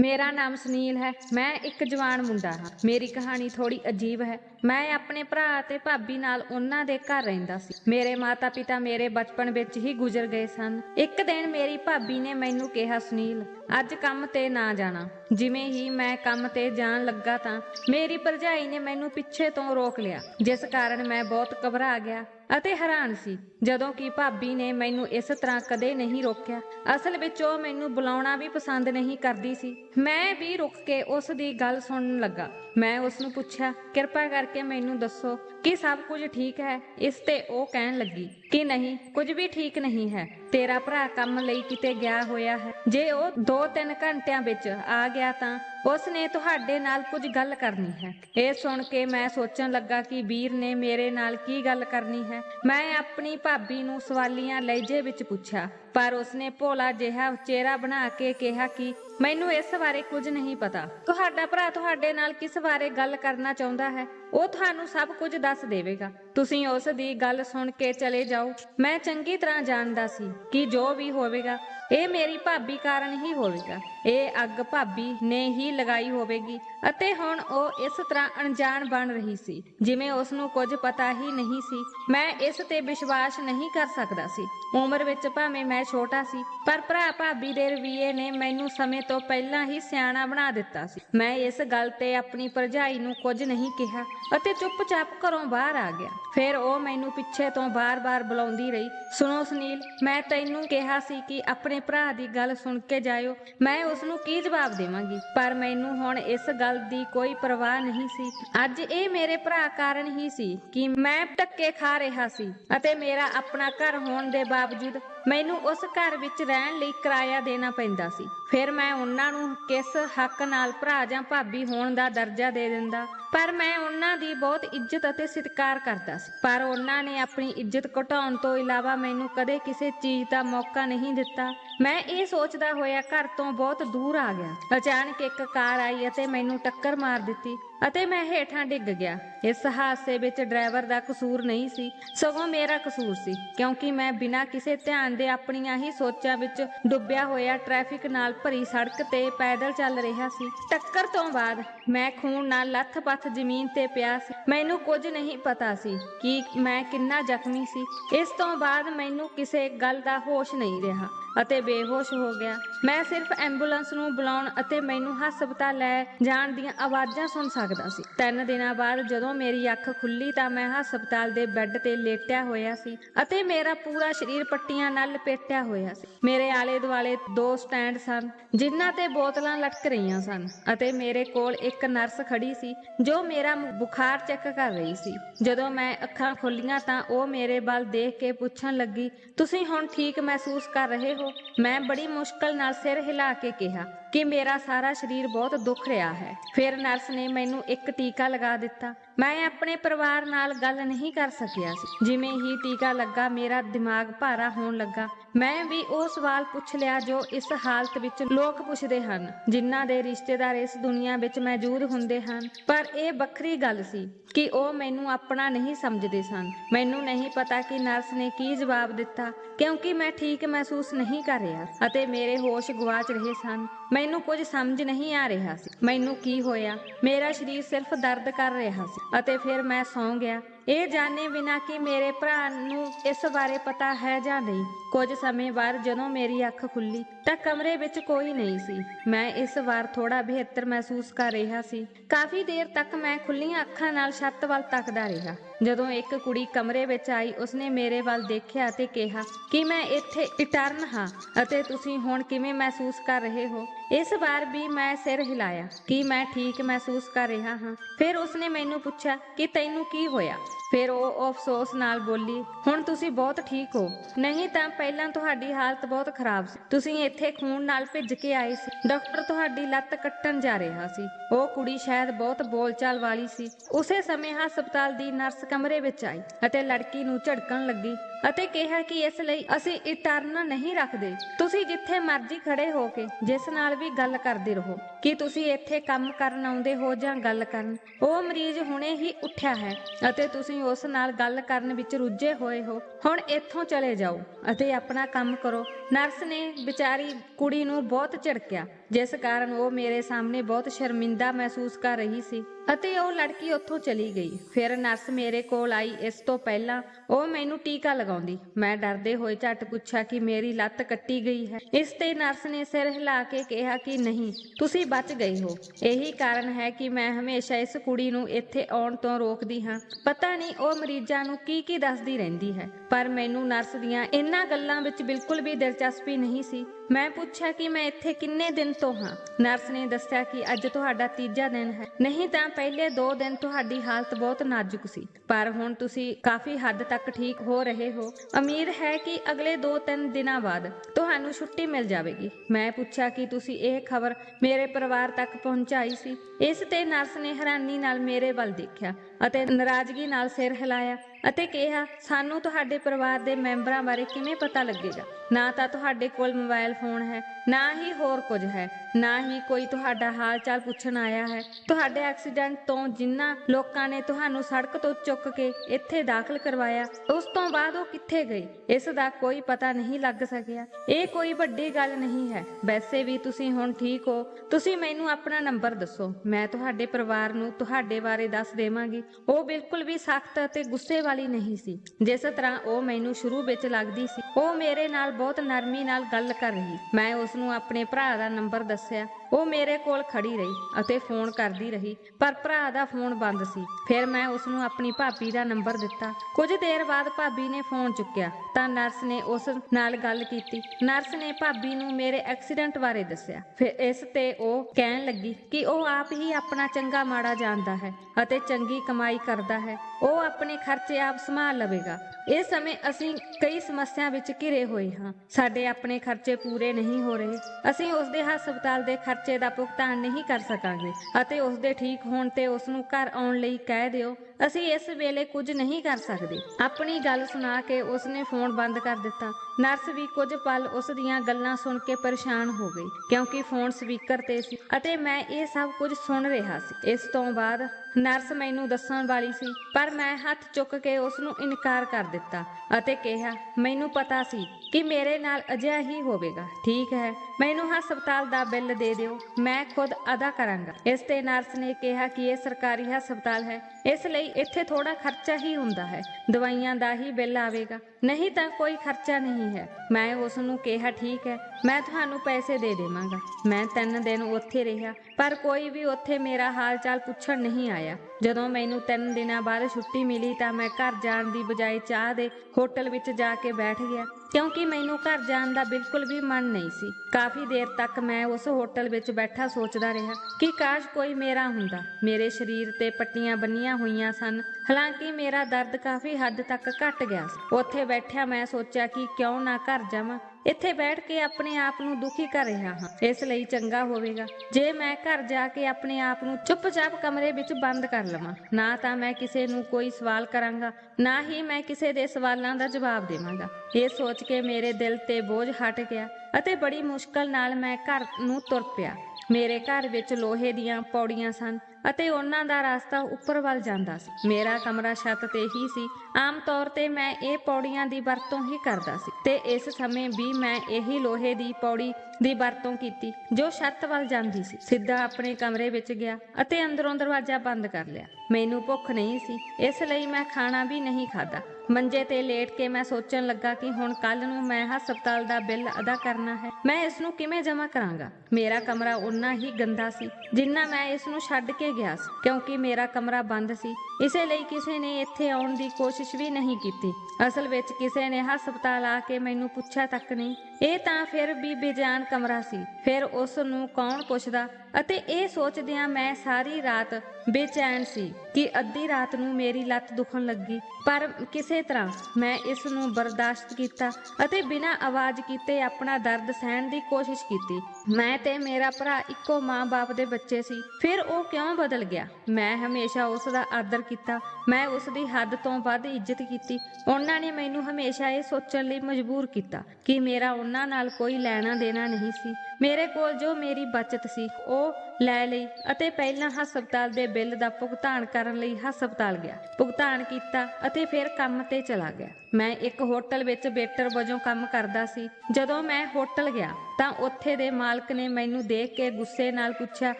ਮੇਰਾ ਨਾਮ ਸੁਨੀਲ ਹੈ। ਮੈਂ ਇੱਕ ਜਵਾਨ ਮੁੰਡਾ ਹਾਂ। ਮੇਰੀ ਕਹਾਣੀ ਥੋੜੀ ਅਜੀਬ ਹੈ। ਮੈਂ ਆਪਣੇ ਭਰਾ ਅਤੇ ਭਾਬੀ ਨਾਲ ਉਹਨਾਂ ਦੇ ਘਰ ਰਹਿੰਦਾ ਸੀ। ਮੇਰੇ ਮਾਤਾ-ਪਿਤਾ ਮੇਰੇ ਬਚਪਨ ਵਿੱਚ ਹੀ ਗੁਜ਼ਰ ਗਏ ਸਨ। ਇੱਕ ਦਿਨ ਮੇਰੀ ਭਾਬੀ ਨੇ ਮੈਨੂੰ ਕਿਹਾ, ਸੁਨੀਲ, ਅੱਜ ਕੰਮ ਤੇ ਨਾ ਜਾਣਾ। ਜਿਵੇਂ ਹੀ ਮੈਂ ਕੰਮ ਤੇ ਜਾਣ ਲੱਗਾ ਤਾਂ ਮੇਰੀ ਭਰਜਾਈ ਨੇ ਮੈਨੂੰ ਪਿੱਛੇ ਤੋਂ ਰੋਕ ਲਿਆ। ਜਿਸ ਕਾਰਨ ਮੈਂ ਬਹੁਤ ਘਬਰਾ ਗਿਆ। ਅਤੇ ਹੈਰਾਨ ਸੀ, ਜਦੋਂ ਕਿ ਭਾਬੀ ਨੇ ਮੈਨੂੰ ਇਸ ਤਰ੍ਹਾਂ ਕਦੇ ਨਹੀਂ ਰੋਕਿਆ। ਅਸਲ ਵਿੱਚ ਉਹ ਮੈਨੂੰ ਬੁਲਾਉਣਾ ਵੀ ਪਸੰਦ ਨਹੀਂ ਕਰਦੀ ਸੀ। ਮੈਂ ਵੀ ਰੁਕ ਕੇ ਉਸ ਦੀ ਗੱਲ ਸੁਣਨ ਲੱਗਾ। ਮੈਂ ਉਸ ਨੂੰ ਪੁੱਛਿਆ, ਕਿਰਪਾ ਕਰਕੇ ਮੈਨੂੰ ਦੱਸੋ ਕਿ ਸਭ ਕੁਝ ਠੀਕ ਹੈ? ਇਸ ਤੇ ਉਹ ਕਹਿਣ ਲੱਗੀ ਕਿ ਨਹੀਂ, ਕੁਝ ਵੀ ਠੀਕ ਨਹੀਂ ਹੈ। ਤੇਰਾ ਭਰਾ ਕੰਮ ਲਈ ਕਿਤੇ ਗਿਆ ਹੋਇਆ ਹੈ। ਜੇ ਉਹ 2-3 ਘੰਟਿਆਂ ਵਿੱਚ ਆ ਗਿਆ ਤਾਂ ਉਸ ਨੇ ਤੁਹਾਡੇ ਨਾਲ ਕੁਝ ਗੱਲ ਕਰਨੀ ਹੈ। ਇਹ ਸੁਣ ਕੇ ਮੈਂ ਸੋਚਣ ਲੱਗਾ ਕਿ ਵੀਰ ਨੇ ਮੇਰੇ ਨਾਲ ਕੀ ਗੱਲ ਕਰਨੀ ਹੈ। ਮੈਂ ਆਪਣੀ ਭਾਬੀ ਨੂੰ ਸਵਾਲੀਆਂ ਲਹਿਜੇ ਵਿੱਚ ਪੁੱਛਿਆ, ਪਰ ਉਸਨੇ ਭੋਲਾ ਜਿਹਾ ਚਿਹਰਾ ਬਣਾ ਕੇ ਕਿਹਾ ਕਿ ਮੈਨੂੰ ਇਸ ਬਾਰੇ ਕੁਝ ਨਹੀਂ ਪਤਾ। ਤੁਹਾਡਾ ਭਰਾ ਤੁਹਾਡੇ ਨਾਲ ਕਿਸ ਬਾਰੇ ਗੱਲ ਕਰਨਾ ਚਾਹੁੰਦਾ ਹੈ, ਉਹ ਤੁਹਾਨੂੰ ਸਭ ਕੁਝ ਦੱਸ ਦੇਵੇਗਾ। ਤੁਸੀਂ ਉਸ ਦੀ ਗੱਲ ਸੁਣ ਕੇ ਚਲੇ ਜਾਓ। ਮੈਂ ਚੰਗੀ ਤਰ੍ਹਾਂ ਜਾਣਦਾ ਸੀ ਕਿ ਜੋ ਵੀ ਹੋਵੇਗਾ ਇਹ ਮੇਰੀ ਭਾਬੀ ਕਾਰਨ ਹੀ ਹੋਵੇਗਾ। ਇਹ ਅੱਗ ਭਾਬੀ ਨੇ ਹੀ ਲਗਾਈ ਹੋਵੇਗੀ ਅਤੇ ਹੁਣ ਉਹ ਇਸ ਤਰ੍ਹਾਂ ਅਣਜਾਣ ਬਣ ਰਹੀ ਸੀ, ਜਿਵੇਂ ਉਸ ਨੂੰ ਕੁਝ ਪਤਾ ਹੀ ਨਹੀਂ ਸੀ। ਮੈਂ ਇਸ ਤੇ ਵਿਸ਼ਵਾਸ ਨਹੀਂ ਕਰ ਸਕਦਾ ਸੀ। ਉਮਰ ਵਿੱਚ ਭਾਵੇਂ ਮੈਂ ਛੋਟਾ ਸੀ, ਪਰ ਭਰਾ ਭਾਬੀ ਦੇ ਰਵਈਏ ਨੇ ਮੈਨੂੰ ਸਮੇਂ ਤੋਂ ਪਹਿਲਾਂ ਹੀ ਸਿਆਣਾ ਬਣਾ ਦਿੱਤਾ ਸੀ। ਮੈਂ ਇਸ ਗੱਲ ਤੇ ਆਪਣੀ ਭਰਜਾਈ ਨੂੰ ਕੁਝ ਨਹੀਂ ਕਿਹਾ ਅਤੇ ਚੁੱਪਚਾਪ ਘਰੋਂ ਬਾਹਰ ਆ ਗਿਆ। ਫਿਰ ਉਹ ਮੈਨੂੰ ਪਿੱਛੇ ਤੋਂ ਬਾਰ-ਬਾਰ ਬੁਲਾਉਂਦੀ ਰਹੀ। ਸੁਣੋ ਸੁਨੀਲ, ਮੈਂ ਤੈਨੂੰ ਕਿਹਾ ਸੀ ਕਿ ਆਪਣੇ ਭਰਾ ਦੀ ਗੱਲ ਸੁਣ ਕੇ ਜਾਇਓ, ਮੈਂ ਉਸ ਨੂੰ ਕੀ ਜਵਾਬ ਦੇਵਾਂਗੀ? ਪਰ ਮੈਨੂੰ ਹੁਣ ਇਸ ਗੱਲ ਦੀ ਕੋਈ ਪਰਵਾਹ ਨਹੀਂ ਸੀ। ਅੱਜ ਇਹ ਮੇਰੇ ਭਰਾ ਕਾਰਨ ਹੀ ਸੀ ਕਿ ਮੈਂ ਧੱਕੇ ਖਾ ਰਿਹਾ ਸੀ ਅਤੇ ਮੇਰਾ ਆਪਣਾ ਘਰ ਹੋਣ ਦੇ ਬਾਵਜੂਦ ਮੈਨੂੰ ਉਸ ਘਰ ਵਿੱਚ ਰਹਿਣ ਲਈ ਕਿਰਾਇਆ ਦੇਣਾ ਪੈਂਦਾ ਸੀ। ਫਿਰ ਮੈਂ ਉਹਨਾਂ ਨੂੰ ਕਿਸ ਹੱਕ ਨਾਲ ਭਰਾ ਜਾਂ ਭਾਬੀ ਹੋਣ ਦਾ ਦਰਜਾ ਦੇ ਦਿੰਦਾ? ਪਰ ਮੈਂ ਉਹਨਾਂ ਦੀ ਬਹੁਤ ਇੱਜ਼ਤ ਅਤੇ ਸਤਿਕਾਰ ਕਰਦਾ ਸੀ। ਪਰ ਉਹਨਾਂ ਨੇ ਆਪਣੀ ਇੱਜ਼ਤ ਘਟਾਉਣ ਤੋਂ ਇਲਾਵਾ ਮੈਨੂੰ ਕਦੇ ਕਿਸੇ ਚੀਜ਼ ਦਾ ਮੌਕਾ ਨਹੀਂ ਦਿੱਤਾ। ਮੈਂ ਇਹ ਸੋਚਦਾ ਹੋਇਆ ਘਰ ਤੋਂ ਬਹੁਤ ਦੂਰ ਆ ਗਿਆ। ਅਚਾਨਕ ਇੱਕ ਕਾਰ ਆਈ ਅਤੇ ਮੈਨੂੰ ਟੱਕਰ ਮਾਰ ਦਿੱਤੀ ਅਤੇ ਮੈਂ ਹੇਠਾਂ ਡਿੱਗ ਗਿਆ। ਇਸ ਹਾਦਸੇ ਵਿੱਚ ਡਰਾਈਵਰ ਦਾ ਕਸੂਰ ਨਹੀਂ ਸੀ, ਸਗੋਂ ਮੇਰਾ ਕਸੂਰ ਸੀ, ਕਿਉਂਕਿ ਮੈਂ ਬਿਨਾਂ ਕਿਸੇ ਧਿਆਨ ਦੇ ਆਪਣੀਆਂ ਹੀ ਸੋਚਾਂ ਵਿੱਚ ਡੁੱਬਿਆ ਹੋਇਆ ਟ੍ਰੈਫਿਕ ਨਾਲ ਭਰੀ ਸੜਕ ਤੇ ਪੈਦਲ ਚੱਲ ਰਿਹਾ ਸੀ। ਟੱਕਰ ਤੋਂ ਬਾਅਦ ਮੈਂ ਖੂਨ ਨਾਲ ਲੱਥ-ਪੱਥ ਜ਼ਮੀਨ ਤੇ ਪਿਆ ਸੀ। ਮੈਨੂੰ ਕੁਝ ਨਹੀਂ ਪਤਾ ਸੀ ਕਿ ਮੈਂ ਕਿੰਨਾ ਜ਼ਖਮੀ ਸੀ। ਇਸ ਤੋਂ ਬਾਅਦ ਮੈਨੂੰ ਕਿਸੇ ਗੱਲ ਦਾ ਹੋਸ਼ ਨਹੀਂ ਰਿਹਾ। ਅਤੇ ਬੇਹੋਸ਼ ਹੋ ਗਿਆ। ਮੈਂ ਸਿਰਫ ਐਂਬੂਲੈਂਸ ਨੂੰ ਬੁਲਾਉਣ ਅਤੇ ਮੈਨੂੰ ਹਸਪਤਾਲ ਲੈ ਜਾਣ ਦੀਆਂ ਆਵਾਜ਼ਾਂ ਸੁਣ ਸਕਦਾ ਸੀ। ਤਿੰਨ ਦਿਨਾਂ ਬਾਅਦ ਜਦੋਂ ਮੇਰੀ ਅੱਖ ਖੁੱਲੀ ਤਾਂ ਮੈਂ ਹਸਪਤਾਲ ਦੇ ਬੈੱਡ ਤੇ ਲੇਟਿਆ ਹੋਇਆ ਸੀ ਅਤੇ ਮੇਰਾ ਪੂਰਾ ਸਰੀਰ ਪੱਟੀਆਂ ਨਾਲ ਲਪੇਟਿਆ ਹੋਇਆ ਸੀ। ਮੇਰੇ ਆਲੇ ਦੁਆਲੇ ਦੋ ਸਟੈਂਡ ਸਨ, ਜਿਨ੍ਹਾਂ ਤੇ ਬੋਤਲਾਂ ਲਟਕ ਰਹੀਆਂ ਸਨ ਅਤੇ ਮੇਰੇ ਕੋਲ ਇੱਕ ਨਰਸ ਖੜੀ ਸੀ, ਜੋ ਮੇਰਾ ਬੁਖਾਰ ਚੈੱਕ ਕਰ ਰਹੀ ਸੀ। ਜਦੋਂ ਮੈਂ ਅੱਖਾਂ ਖੋਲੀਆਂ ਤਾਂ ਉਹ ਮੇਰੇ ਵੱਲ ਦੇਖ ਕੇ ਪੁੱਛਣ ਲੱਗੀ, ਤੁਸੀਂ ਹੁਣ ਠੀਕ ਮਹਿਸੂਸ ਕਰ ਰਹੇ ਹੋ ਮੈਂ ਬੜੀ ਮੁਸ਼ਕਲ ਨਾਲ ਸਿਰ ਹਿਲਾ ਕੇ ਕਿਹਾ ਕਿ ਮੇਰਾ ਸਾਰਾ ਸਰੀਰ ਬਹੁਤ ਦੁਖ ਰਿਹਾ ਹੈ। ਫਿਰ ਨਰਸ ਨੇ ਮੈਨੂੰ ਇੱਕ ਟੀਕਾ ਲਗਾ ਦਿੱਤਾ। ਮੈਂ ਆਪਣੇ ਪਰਿਵਾਰ ਨਾਲ ਗੱਲ ਨਹੀਂ ਕਰ ਸਕਿਆ ਸੀ। ਜਿਵੇਂ ਹੀ ਟੀਕਾ ਲੱਗਾ, ਮੇਰਾ ਦਿਮਾਗ ਭਾਰਾ ਹੋਣ ਲੱਗਾ। ਮੈਂ ਵੀ ਉਹ ਸਵਾਲ ਪੁੱਛ ਲਿਆ ਜੋ ਇਸ ਹਾਲਤ ਵਿੱਚ ਲੋਕ ਪੁੱਛਦੇ ਹਨ, ਜਿਨ੍ਹਾਂ ਦੇ ਰਿਸ਼ਤੇਦਾਰ ਇਸ ਦੁਨੀਆ ਵਿੱਚ ਮੌਜੂਦ ਹੁੰਦੇ ਹਨ। ਪਰ ਇਹ ਵੱਖਰੀ ਗੱਲ ਸੀ ਕਿ ਉਹ ਮੈਨੂੰ ਆਪਣਾ ਨਹੀਂ ਸਮਝਦੇ ਸਨ। ਮੈਨੂੰ ਨਹੀਂ ਪਤਾ ਕਿ ਨਰਸ ਨੇ ਕੀ ਜਵਾਬ ਦਿੱਤਾ, ਕਿਉਂਕਿ ਮੈਂ ਠੀਕ ਮਹਿਸੂਸ ਨਹੀਂ ਕਰ ਰਿਹਾ ਅਤੇ ਮੇਰੇ ਹੋਸ਼ ਗਵਾਚ ਰਹੇ ਸਨ। ਮੈਨੂੰ ਕੁਝ ਸਮਝ ਨਹੀਂ ਆ ਰਿਹਾ ਸੀ। ਮੈਨੂੰ ਕੀ ਹੋਇਆ? ਮੇਰਾ ਸਰੀਰ ਸਿਰਫ ਦਰਦ ਕਰ ਰਿਹਾ ਸੀ ਅਤੇ ਫਿਰ ਮੈਂ ਸੌਂ ਗਿਆ। ਇਹ ਜਾਣੇ ਬਿਨਾ ਕਿ ਮੇਰੇ ਭਰਾ ਨੂੰ ਇਸ ਬਾਰੇ ਪਤਾ ਹੈ ਜਾਂ ਨਹੀਂ। ਕੁਝ ਸਮੇਂ ਬਾਅਦ ਜਦੋਂ ਮੇਰੀ ਅੱਖ ਖੁੱਲੀ ਤਾਂ ਕਮਰੇ ਵਿੱਚ ਕੋਈ ਨਹੀਂ ਸੀ। ਮੈਂ ਇਸ ਵਾਰ ਥੋੜਾ ਬਿਹਤਰ ਮਹਿਸੂਸ ਕਰ ਰਿਹਾ ਸੀ। ਕਾਫੀ ਦੇਰ ਤੱਕ ਮੈਂ ਖੁੱਲੀਆਂ ਅੱਖਾਂ ਨਾਲ ਛੱਤ ਵੱਲ ਤੱਕਦਾ ਰਿਹਾ। ਜਦੋਂ ਇੱਕ ਕੁੜੀ ਕਮਰੇ ਵਿੱਚ ਆਈ, ਉਸਨੇ ਮੇਰੇ ਵੱਲ ਦੇਖਿਆ ਤੇ ਕਿਹਾ, ਕਿ ਮੈਂ ਇੱਥੇ ਇਟਰਨ ਹਾਂ ਅਤੇ ਤੁਸੀਂ ਹੁਣ ਕਿਵੇਂ ਮਹਿਸੂਸ ਕਰ ਰਹੇ ਹੋ? ਇਸ ਵਾਰ ਵੀ ਮੈਂ ਸਿਰ ਹਿਲਾਇਆ, ਕਿ ਮੈਂ ਠੀਕ ਮਹਿਸੂਸ ਕਰ ਰਿਹਾ ਹਾਂ? ਫਿਰ ਉਸਨੇ ਮੈਨੂੰ ਪੁੱਛਿਆ, ਕਿ ਤੈਨੂੰ ਕੀ ਹੋਇਆ? ਫਿਰ ਉਹ ਅਫਸੋਸ ਨਾਲ ਬੋਲੀ, ਹੁਣ ਤੁਸੀਂ ਬਹੁਤ ਠੀਕ ਹੋ। ਨਹੀਂ ਤਾਂ ਪਹਿਲਾਂ ਤੁਹਾਡੀ ਹਾਲਤ ਬਹੁਤ ਖਰਾਬ ਸੀ। ਤੁਸੀਂ ਇੱਥੇ ਖੂਨ ਨਾਲ ਭਿੱਜ ਕੇ ਆਏ ਸੀ। ਡਾਕਟਰ ਤੁਹਾਡੀ ਲੱਤ ਕੱਟਣ ਜਾ ਰਿਹਾ ਸੀ। ਉਹ ਕੁੜੀ ਸ਼ਾਇਦ ਬਹੁਤ ਬੋਲਚਾਲ ਵਾਲੀ ਸੀ। ਉਸੇ ਸਮੇਂ ਹਸਪਤਾਲ ਦੀ ਨਰਸ ਕਮਰੇ ਵਿੱਚ ਆਈ ਅਤੇ ਲੜਕੀ ਨੂੰ ਝੜਕਣ ਲੱਗੀ ਅਤੇ ਕਿਹਾ ਕਿ ਇਸ ਲਈ ਅਸੀਂ ਇਟਰਨ ਨਹੀਂ ਰੱਖਦੇ। ਤੁਸੀਂ ਜਿੱਥੇ ਮਰਜ਼ੀ ਖੜੇ ਹੋ ਕੇ, ਜਿਸ ਨਾਲ ਵੀ ਗੱਲ ਕਰਦੇ ਰਹੋ। ਕਿ ਤੁਸੀਂ ਇੱਥੇ ਕੰਮ ਕਰਨ ਆਉਂਦੇ ਹੋ ਜਾਂ ਗੱਲ ਕਰਨ। ਉਹ ਮਰੀਜ਼ ਹੁਣੇ ਹੀ ਉੱਠਿਆ ਹੈ ਅਤੇ ਤੁਸੀਂ ਉਸ ਨਾਲ ਗੱਲ ਕਰਨ ਵਿੱਚ ਰੁੱਝੇ ਹੋਏ ਹੋ। ਹੁਣ ਇੱਥੋਂ ਚਲੇ ਜਾਓ ਅਤੇ ਆਪਣਾ ਕੰਮ ਕਰੋ। ਨਰਸ ਨੇ ਵਿਚਾਰੀ ਕੁੜੀ ਨੂੰ ਬਹੁਤ ਝਿੜਕਿਆ, ਜਿਸ ਕਾਰਨ ਉਹ ਮੇਰੇ ਸਾਹਮਣੇ ਬਹੁਤ ਸ਼ਰਮਿੰਦਾ ਮਹਿਸੂਸ ਕਰ ਰਹੀ ਸੀ ਅਤੇ ਉਹ ਲੜਕੀ ਉੱਥੋਂ ਚਲੀ ਗਈ। ਫਿਰ ਨਰਸ ਮੇਰੇ ਕੋਲ ਆਈ, ਇਸ ਤੋਂ ਪਹਿਲਾਂ ਉਹ ਮੈਨੂੰ ਟੀਕਾ ਲਗਾਉਂਦੀ। ਮੈਂ ਡਰਦੇ ਹੋਏ ਝੱਟ ਪੁੱਛਿਆ ਕਿ ਮੇਰੀ ਲੱਤ ਕੱਟੀ ਗਈ ਹੈ। ਇਸ ਤੇ ਨਰਸ ਨੇ ਸਿਰ ਹਿਲਾ ਕੇ ਕਿਹਾ ਕਿ ਨਹੀਂ, ਤੁਸੀਂ ਬਚ ਗਏ ਹੋ। ਇਹੀ ਕਾਰਨ ਹੈ ਕਿ ਮੈਂ ਹਮੇਸ਼ਾ ਇਸ ਕੁੜੀ ਨੂੰ ਇੱਥੇ ਆਉਣ ਤੋਂ ਰੋਕਦੀ ਹਾਂ। ਪਤਾ ਨਹੀਂ ਉਹ ਮਰੀਜ਼ਾਂ ਨੂੰ ਕੀ ਕੀ ਦੱਸਦੀ ਰਹਿੰਦੀ ਹੈ, ਪਰ ਮੈਨੂੰ ਨਰਸ ਦੀਆਂ ਇਹਨਾਂ ਗੱਲਾਂ ਵਿੱਚ ਬਿਲਕੁਲ ਵੀ ਦਿਲਚਸਪੀ ਨਹੀਂ ਸੀ। ਮੈਂ ਪੁੱਛਿਆ ਕਿ ਮੈਂ ਇੱਥੇ ਕਿੰਨੇ ਦਿਨ ਤੋਂ ਹਾਂ? ਨਰਸ ਨੇ ਦੱਸਿਆ ਕਿ ਅੱਜ ਤੁਹਾਡਾ ਤੀਜਾ ਦਿਨ ਹੈ। ਨਹੀਂ ਤਾਂ ਪਹਿਲੇ 2 ਦਿਨ ਤੁਹਾਡੀ ਹਾਲਤ ਬਹੁਤ ਨਾਜ਼ੁਕ ਸੀ। ਪਰ ਹੁਣ ਤੁਸੀਂ ਕਾਫੀ ਹੱਦ ਤੱਕ ਠੀਕ ਹੋ ਰਹੇ ਹੋ। ਉਮੀਦ ਹੈ ਕਿ ਅਗਲੇ 2-3 ਦਿਨਾਂ ਬਾਅਦ ਤੁਹਾਨੂੰ ਛੁੱਟੀ ਮਿਲ ਜਾਵੇਗੀ। ਮੈਂ ਪੁੱਛਿਆ ਕਿ ਤੁਸੀਂ ਇਹ ਖਬਰ ਮੇਰੇ ਪਰਿਵਾਰ ਤੱਕ ਪਹੁੰਚਾਈ ਸੀ? ਇਸ ਤੇ ਨਰਸ ਨੇ ਹੈਰਾਨੀ ਨਾਲ ਮੇਰੇ ਵੱਲ ਦੇਖਿਆ ਅਤੇ ਨਾਰਾਜ਼ਗੀ ਨਾਲ ਸਿਰ ਹਿਲਾਇਆ। ਅਤੇ ਕਿਹਾ, ਸਾਨੂੰ ਤੁਹਾਡੇ ਪਰਿਵਾਰ ਦੇ ਮੈਂਬਰਾਂ ਬਾਰੇ ਕਿਵੇਂ ਪਤਾ ਲੱਗੇਗਾ? ਨਾ ਤਾਂ ਤੁਹਾਡੇ ਕੋਲ ਮੋਬਾਈਲ ਫੋਨ ਹੈ, ਨਾ ਹੀ ਹੋਰ ਕੁਝ ਹੈ, ਨਾ ਹੀ ਕੋਈ ਤੁਹਾਡਾ ਹਾਲ ਚਾਲ ਪੁੱਛਣ ਆਇਆ ਹੈ। ਤੁਹਾਡੇ ਐਕਸੀਡੈਂਟ ਤੋਂ ਜਿਨ੍ਹਾਂ ਲੋਕਾਂ ਨੇ ਤੁਹਾਨੂੰ ਸੜਕ ਤੋਂ ਚੁੱਕ ਕੇ ਇੱਥੇ ਦਾਖਲ ਕਰਵਾਇਆ, ਉਸ ਤੋਂ ਬਾਅਦ ਉਹ ਕਿੱਥੇ ਗਏ? ਇਸ ਦਾ ਕੋਈ ਪਤਾ ਨਹੀਂ ਲੱਗ ਸਕਿਆ। ਇਹ ਕੋਈ ਵੱਡੀ ਗੱਲ ਨਹੀਂ ਹੈ। ਵੈਸੇ ਵੀ ਤੁਸੀਂ ਹੁਣ ਠੀਕ ਹੋ। ਤੁਸੀਂ ਮੈਨੂੰ ਆਪਣਾ ਨੰਬਰ ਦੱਸੋ। ਮੈਂ ਤੁਹਾਡੇ ਪਰਿਵਾਰ ਨੂੰ ਤੁਹਾਡੇ ਬਾਰੇ ਦੱਸ ਦੇਵਾਂਗੀ। ਉਹ ਬਿਲਕੁਲ ਵੀ ਸਖਤ ਅਤੇ ਗੁੱਸੇ ਵਾਲੀ ਨਹੀਂ ਸੀ। ਜਿਸ ਤਰ੍ਹਾਂ ਉਹ ਮੈਨੂੰ ਸ਼ੁਰੂ ਵਿੱਚ ਲੱਗਦੀ ਸੀ, ਉਹ ਮੇਰੇ ਨਾਲ ਬਹੁਤ ਨਰਮੀ ਨਾਲ ਗੱਲ ਕਰ ਰਹੀ। ਮੈਂ ਉਸ ਨੂੰ ਆਪਣੇ ਭਰਾ ਦਾ ਨੰਬਰ ਦੱਸਿਆ। ਉਹ ਮੇਰੇ ਕੋਲ ਖੜੀ ਰਹੀ ਅਤੇ ਫੋਨ ਕਰਦੀ ਰਹੀ, ਪਰ ਭਰਾ ਦਾ ਫੋਨ ਬੰਦ ਸੀ। ਫਿਰ ਮੈਂ ਉਸ ਨੂੰ ਆਪਣੀ ਭਾਬੀ ਦਾ ਨੰਬਰ ਦਿੱਤਾ। ਕੁਝ ਦੇਰ ਬਾਅਦ ਭਾਬੀ ਨੇ ਫੋਨ ਚੁੱਕਿਆ, ਤਾਂ ਨਰਸ ਨੇ ਉਸ ਨਾਲ ਗੱਲ ਕੀਤੀ। ਨਰਸ ਨੇ ਭਾਬੀ ਨੂੰ ਮੇਰੇ ਐਕਸੀਡੈਂਟ ਬਾਰੇ ਦੱਸਿਆ। ਫਿਰ ਇਸ ਤੇ ਉਹ ਕਹਿਣ ਲੱਗੀ ਕਿ ਉਹ ਆਪ ਹੀ ਆਪਣਾ ਚੰਗਾ ਮਾੜਾ ਜਾਣਦਾ ਹੈ ਅਤੇ ਚੰਗੀ ਕਮਾਈ ਕਰਦਾ ਹੈ। ਉਹ ਆਪਣੇ ਖਰਚੇ ਆਪ ਸੰਭਾਲ ਲਵੇਗਾ। ਇਸ ਸਮੇਂ ਅਸੀਂ ਕਈ ਸਮੱਸਿਆ ਵਿੱਚ ਘਿਰੇ ਹੋਏ ਹਾਂ। ਸਾਡੇ ਆਪਣੇ ਖਰਚੇ ਪੂਰੇ ਨਹੀਂ ਹੋ ਰਹੇ। ਅਸੀਂ ਉਸ ਦੇ ਹਸਪਤਾਲ ਦੇ ਖਰਚੇ ਬੱਚੇ ਦਾ ਭੁਗਤਾਨ ਨਹੀਂ ਕਰ ਸਕਾਂਗੇ ਅਤੇ ਉਸ ਦੇ ਠੀਕ ਹੋਣ ਤੇ ਉਸ ਨੂੰ ਘਰ ਆਉਣ ਲਈ ਕਹਿ ਦਿਓ, ਅਸੀਂ ਇਸ ਵੇਲੇ ਕੁਝ ਨਹੀਂ ਕਰ ਸਕਦੇ। ਆਪਣੀ ਗੱਲ ਸੁਣਾ ਕੇ ਉਸ ਨੇ ਫੋਨ ਬੰਦ ਕਰ ਦਿੱਤਾ। ਨਰਸ ਵੀ ਕੁਝ ਪਲ ਉਸ ਦੀਆਂ ਗੱਲਾਂ ਸੁਣ ਕੇ ਪਰੇਸ਼ਾਨ ਹੋ ਗਈ, ਕਿਉਂਕਿ ਫੋਨ ਸਪੀਕਰ ਤੇ ਸੀ ਅਤੇ ਮੈਂ ਇਹ ਸਭ ਕੁਝ ਸੁਣ ਰਿਹਾ ਸੀ। ਇਸ ਤੋਂ ਬਾਅਦ ਨਰਸ ਮੈਨੂੰ ਦੱਸਣ ਵਾਲੀ ਸੀ, ਪਰ ਮੈਂ ਹੱਥ ਚੁੱਕ ਕੇ ਉਸ ਨੂੰ ਇਨਕਾਰ ਕਰ ਦਿੱਤਾ ਅਤੇ ਕਿਹਾ, ਮੈਨੂੰ ਪਤਾ ਸੀ ਕਿ ਮੇਰੇ ਨਾਲ ਅਜਿਹਾ ਹੀ ਹੋਵੇਗਾ, ਠੀਕ ਹੈ, ਮੈਨੂੰ ਹਸਪਤਾਲ ਦਾ ਬਿੱਲ ਦੇ ਦਿਓ, ਮੈਂ ਖੁਦ ਅਦਾ ਕਰਾਂਗਾ। ਇਸ ਤੇ ਨਰਸ ਨੇ ਕਿਹਾ ਕਿ ਇਹ ਸਰਕਾਰੀ ਹਸਪਤਾਲ ਹੈ ਇਸ ਲਈ ਇੱਥੇ ਥੋੜਾ ਖਰਚਾ ਹੀ ਹੁੰਦਾ ਹੈ। ਦਵਾਈਆਂ ਦਾ ਹੀ ਬਿੱਲ ਆਵੇਗਾ। ਨਹੀਂ ਤਾਂ ਕੋਈ ਖਰਚਾ ਨਹੀਂ ਹੈ। ਮੈਂ ਉਸ ਨੂੰ ਕਿਹਾ, ਠੀਕ ਹੈ, ਮੈਂ ਤੁਹਾਨੂੰ ਪੈਸੇ ਦੇ ਦੇਵਾਂਗਾ। ਮੈਂ ਤਿੰਨ ਦਿਨ ਉੱਥੇ ਰਿਹਾ, ਪਰ ਕੋਈ ਵੀ ਉੱਥੇ ਮੇਰਾ ਹਾਲ ਚਾਲ ਪੁੱਛਣ ਨਹੀਂ ਆਇਆ। ਜਦੋਂ ਮੈਨੂੰ ਤਿੰਨ ਦਿਨਾਂ ਬਾਅਦ ਛੁੱਟੀ ਮਿਲੀ ਤਾਂ ਮੈਂ ਘਰ ਜਾਣ ਦੀ ਬਜਾਏ ਚਾਹ ਦੇ ਹੋਟਲ ਵਿੱਚ ਜਾ ਕੇ ਬੈਠ ਗਿਆ। ਕਿਉਂਕਿ ਮੈਨੂੰ ਘਰ ਜਾਣ ਦਾ ਬਿਲਕੁਲ ਵੀ ਮਨ ਨਹੀਂ ਸੀ। ਕਾਫੀ ਦੇਰ ਤੱਕ ਮੈਂ ਉਸ ਹੋਟਲ ਵਿੱਚ ਬੈਠਾ ਸੋਚਦਾ ਰਿਹਾ ਕਿ ਕਾਸ਼ ਕੋਈ ਮੇਰਾ ਹੁੰਦਾ। ਮੇਰੇ ਸਰੀਰ ਤੇ ਪੱਟੀਆਂ ਬੰਨੀਆਂ ਹੋਈਆਂ ਸਨ। ਹਾਲਾਂਕਿ ਮੇਰਾ ਦਰਦ ਕਾਫੀ ਹੱਦ ਤੱਕ ਘਟ ਗਿਆ ਸੀ। ਉੱਥੇ ਬੈਠਿਆ ਮੈਂ ਸੋਚਿਆ ਕਿ ਕਿਉਂ ਨਾ ਘਰ ਜਾਵਾਂ। ਇੱਥੇ ਬੈਠ ਕੇ ਆਪਣੇ ਆਪ ਨੂੰ ਦੁਖੀ ਕਰ ਰਿਹਾ ਹਾਂ। ਇਸ ਲਈ ਚੰਗਾ ਹੋਵੇਗਾ। ਜੇ ਮੈਂ ਘਰ ਜਾ ਕੇ ਆਪਣੇ ਆਪ ਨੂੰ ਚੁੱਪਚਾਪ ਕਮਰੇ ਵਿੱਚ ਬੰਦ ਕਰ ਲਵਾਂ, ਨਾ ਤਾਂ ਮੈਂ ਕਿਸੇ ਨੂੰ ਕੋਈ ਸਵਾਲ ਕਰਾਂਗਾ, ਨਾ ਹੀ ਮੈਂ ਕਿਸੇ ਦੇ ਸਵਾਲਾਂ ਦਾ ਜਵਾਬ ਦੇਵਾਂਗਾ। ਇਹ ਸੋਚ ਕੇ ਮੇਰੇ ਦਿਲ ਤੇ ਬੋਝ ਹਟ ਗਿਆ ਅਤੇ ਬੜੀ ਮੁਸ਼ਕਲ ਨਾਲ ਮੈਂ ਘਰ ਨੂੰ ਤੁਰ ਪਿਆ। ਮੇਰੇ ਘਰ ਵਿੱਚ ਲੋਹੇ ਦੀਆਂ ਪੌੜੀਆਂ ਸਨ। ਅਤੇ ਉਹਨਾਂ ਦਾ ਰਸਤਾ ਉੱਪਰ ਵੱਲ ਜਾਂਦਾ ਸੀ। ਮੇਰਾ ਕਮਰਾ ਛੱਤ ਤੇ ਹੀ ਸੀ। ਆਮ ਤੌਰ ਤੇ ਮੈਂ ਇਹ ਪੌੜੀਆਂ ਦੀ ਵਰਤੋਂ ਹੀ ਕਰਦਾ ਸੀ। ਤੇ ਇਸ ਸਮੇਂ ਵੀ ਮੈਂ ਇਹੀ ਲੋਹੇ ਦੀ ਪੌੜੀ ਦੀ ਵਰਤੋਂ ਕੀਤੀ, ਜੋ ਛੱਤ ਵੱਲ ਜਾਂਦੀ ਸੀ। ਸਿੱਧਾ ਆਪਣੇ ਕਮਰੇ ਵਿੱਚ ਗਿਆ ਅਤੇ ਅੰਦਰੋਂ ਦਰਵਾਜ਼ਾ ਬੰਦ ਕਰ ਲਿਆ। ਮੈਨੂੰ ਭੁੱਖ ਨਹੀਂ ਸੀ, ਇਸ ਲਈ ਮੈਂ ਖਾਣਾ ਵੀ ਨਹੀਂ ਖਾਦਾ ਮੰਜੇ ਤੇ ਲੇਟ ਕੇ ਮੈਂ ਸੋਚਣ ਲੱਗਾ ਕਿ ਹੁਣ ਕੱਲ ਨੂੰ ਮੈਂ ਹਸਪਤਾਲ ਦਾ ਬਿੱਲ ਅਦਾ ਕਰਨਾ ਹੈ। ਮੈਂ ਇਸ ਨੂੰ ਕਿਵੇਂ ਜਮ੍ਹਾਂ ਕਰਾਂਗਾ? ਮੇਰਾ ਕਮਰਾ ਉਨਾ ਹੀ ਗੰਦਾ ਸੀ, ਜਿੰਨਾ ਮੈਂ ਇਸ ਨੂੰ ਛੱਡ ਕੇ ਗਿਆ ਸੀ, ਕਿਉਂਕਿ ਮੇਰਾ ਕਮਰਾ ਬੰਦ ਸੀ। ਇਸੇ ਲਈ ਕਿਸੇ ਨੇ ਇੱਥੇ ਆਉਣ ਦੀ ਕੋਸ਼ਿਸ਼ ਵੀ ਨਹੀਂ ਕੀਤੀ। ਅਸਲ ਵਿੱਚ ਕਿਸੇ ਨੇ ਹਸਪਤਾਲ ਆ ਕੇ ਮੈਨੂੰ ਪੁੱਛਿਆ ਤੱਕ ਨਹੀਂ। ਇਹ ਤਾਂ ਫਿਰ ਵੀ ਬੇਜਾਨ ਕਮਰਾ ਸੀ। ਫਿਰ ਉਸ ਨੂੰ ਕੌਣ ਪੁੱਛਦਾ? ਅਤੇ ਇਹ ਸੋਚਦਿਆਂ ਮੈਂ ਸਾਰੀ ਰਾਤ ਬੇਚੈਨ ਸੀ ਕਿ ਅੱਧੀ ਰਾਤ ਨੂੰ ਮੇਰੀ ਲੱਤ ਦੁਖਣ ਲੱਗੀ। ਪਰ ਕਿਸੇ ਇਸੇ ਤਰ੍ਹਾਂ ਮੈਂ ਇਸ ਨੂੰ ਬਰਦਾਸ਼ਤ ਕੀਤਾ ਅਤੇ ਬਿਨਾਂ ਆਵਾਜ਼ ਕੀਤੇ ਆਪਣਾ ਦਰਦ ਸਹਿਣ ਦੀ ਕੋਸ਼ਿਸ਼ ਕੀਤੀ। ਮੈਂ ਤੇ ਮੇਰਾ ਭਰਾ ਇੱਕੋ ਮਾਂ-ਬਾਪ ਦੇ ਬੱਚੇ ਸੀ। ਫਿਰ ਉਹ ਕਿਉਂ ਬਦਲ ਗਿਆ? ਮੈਂ ਹਮੇਸ਼ਾ ਉਸ ਦਾ ਆਦਰ ਕੀਤਾ। ਮੈਂ ਉਸ ਦੀ ਹੱਦ ਤੋਂ ਵੱਧ ਇੱਜ਼ਤ ਕੀਤੀ। ਉਹਨਾਂ ਨੇ ਮੈਨੂੰ ਹਮੇਸ਼ਾ ਇਹ ਸੋਚਣ ਲਈ ਮਜਬੂਰ ਕੀਤਾ ਕਿ ਮੇਰਾ ਉਹਨਾਂ ਨਾਲ ਕੋਈ ਲੈਣਾ ਦੇਣਾ ਨਹੀਂ ਸੀ। ਮੇਰੇ ਕੋਲ ਜੋ ਮੇਰੀ ਬਚਤ ਸੀ, ਉਹ ਲੈ ਲਈ ਅਤੇ ਪਹਿਲਾਂ ਹਸਪਤਾਲ ਦੇ ਬਿੱਲ ਦਾ ਭੁਗਤਾਨ ਕਰਨ ਲਈ ਹਸਪਤਾਲ ਗਿਆ। ਭੁਗਤਾਨ ਕੀਤਾ ਅਤੇ ਫਿਰ ਕੰਮ ਤੇ ਚਲਾ ਗਿਆ। ਮੈਂ ਇੱਕ ਹੋਟਲ ਵਿੱਚ ਵੇਟਰ ਵਜੋਂ ਕੰਮ ਕਰਦਾ ਸੀ। ਜਦੋਂ ਮੈਂ ਹੋਟਲ ਗਿਆ ਤਾਂ ਉੱਥੇ ਦੇ ਮਾਲਕ ਨੇ ਮੈਨੂੰ ਦੇਖ ਕੇ ਗੁੱਸੇ ਨਾਲ ਪੁੱਛਿਆ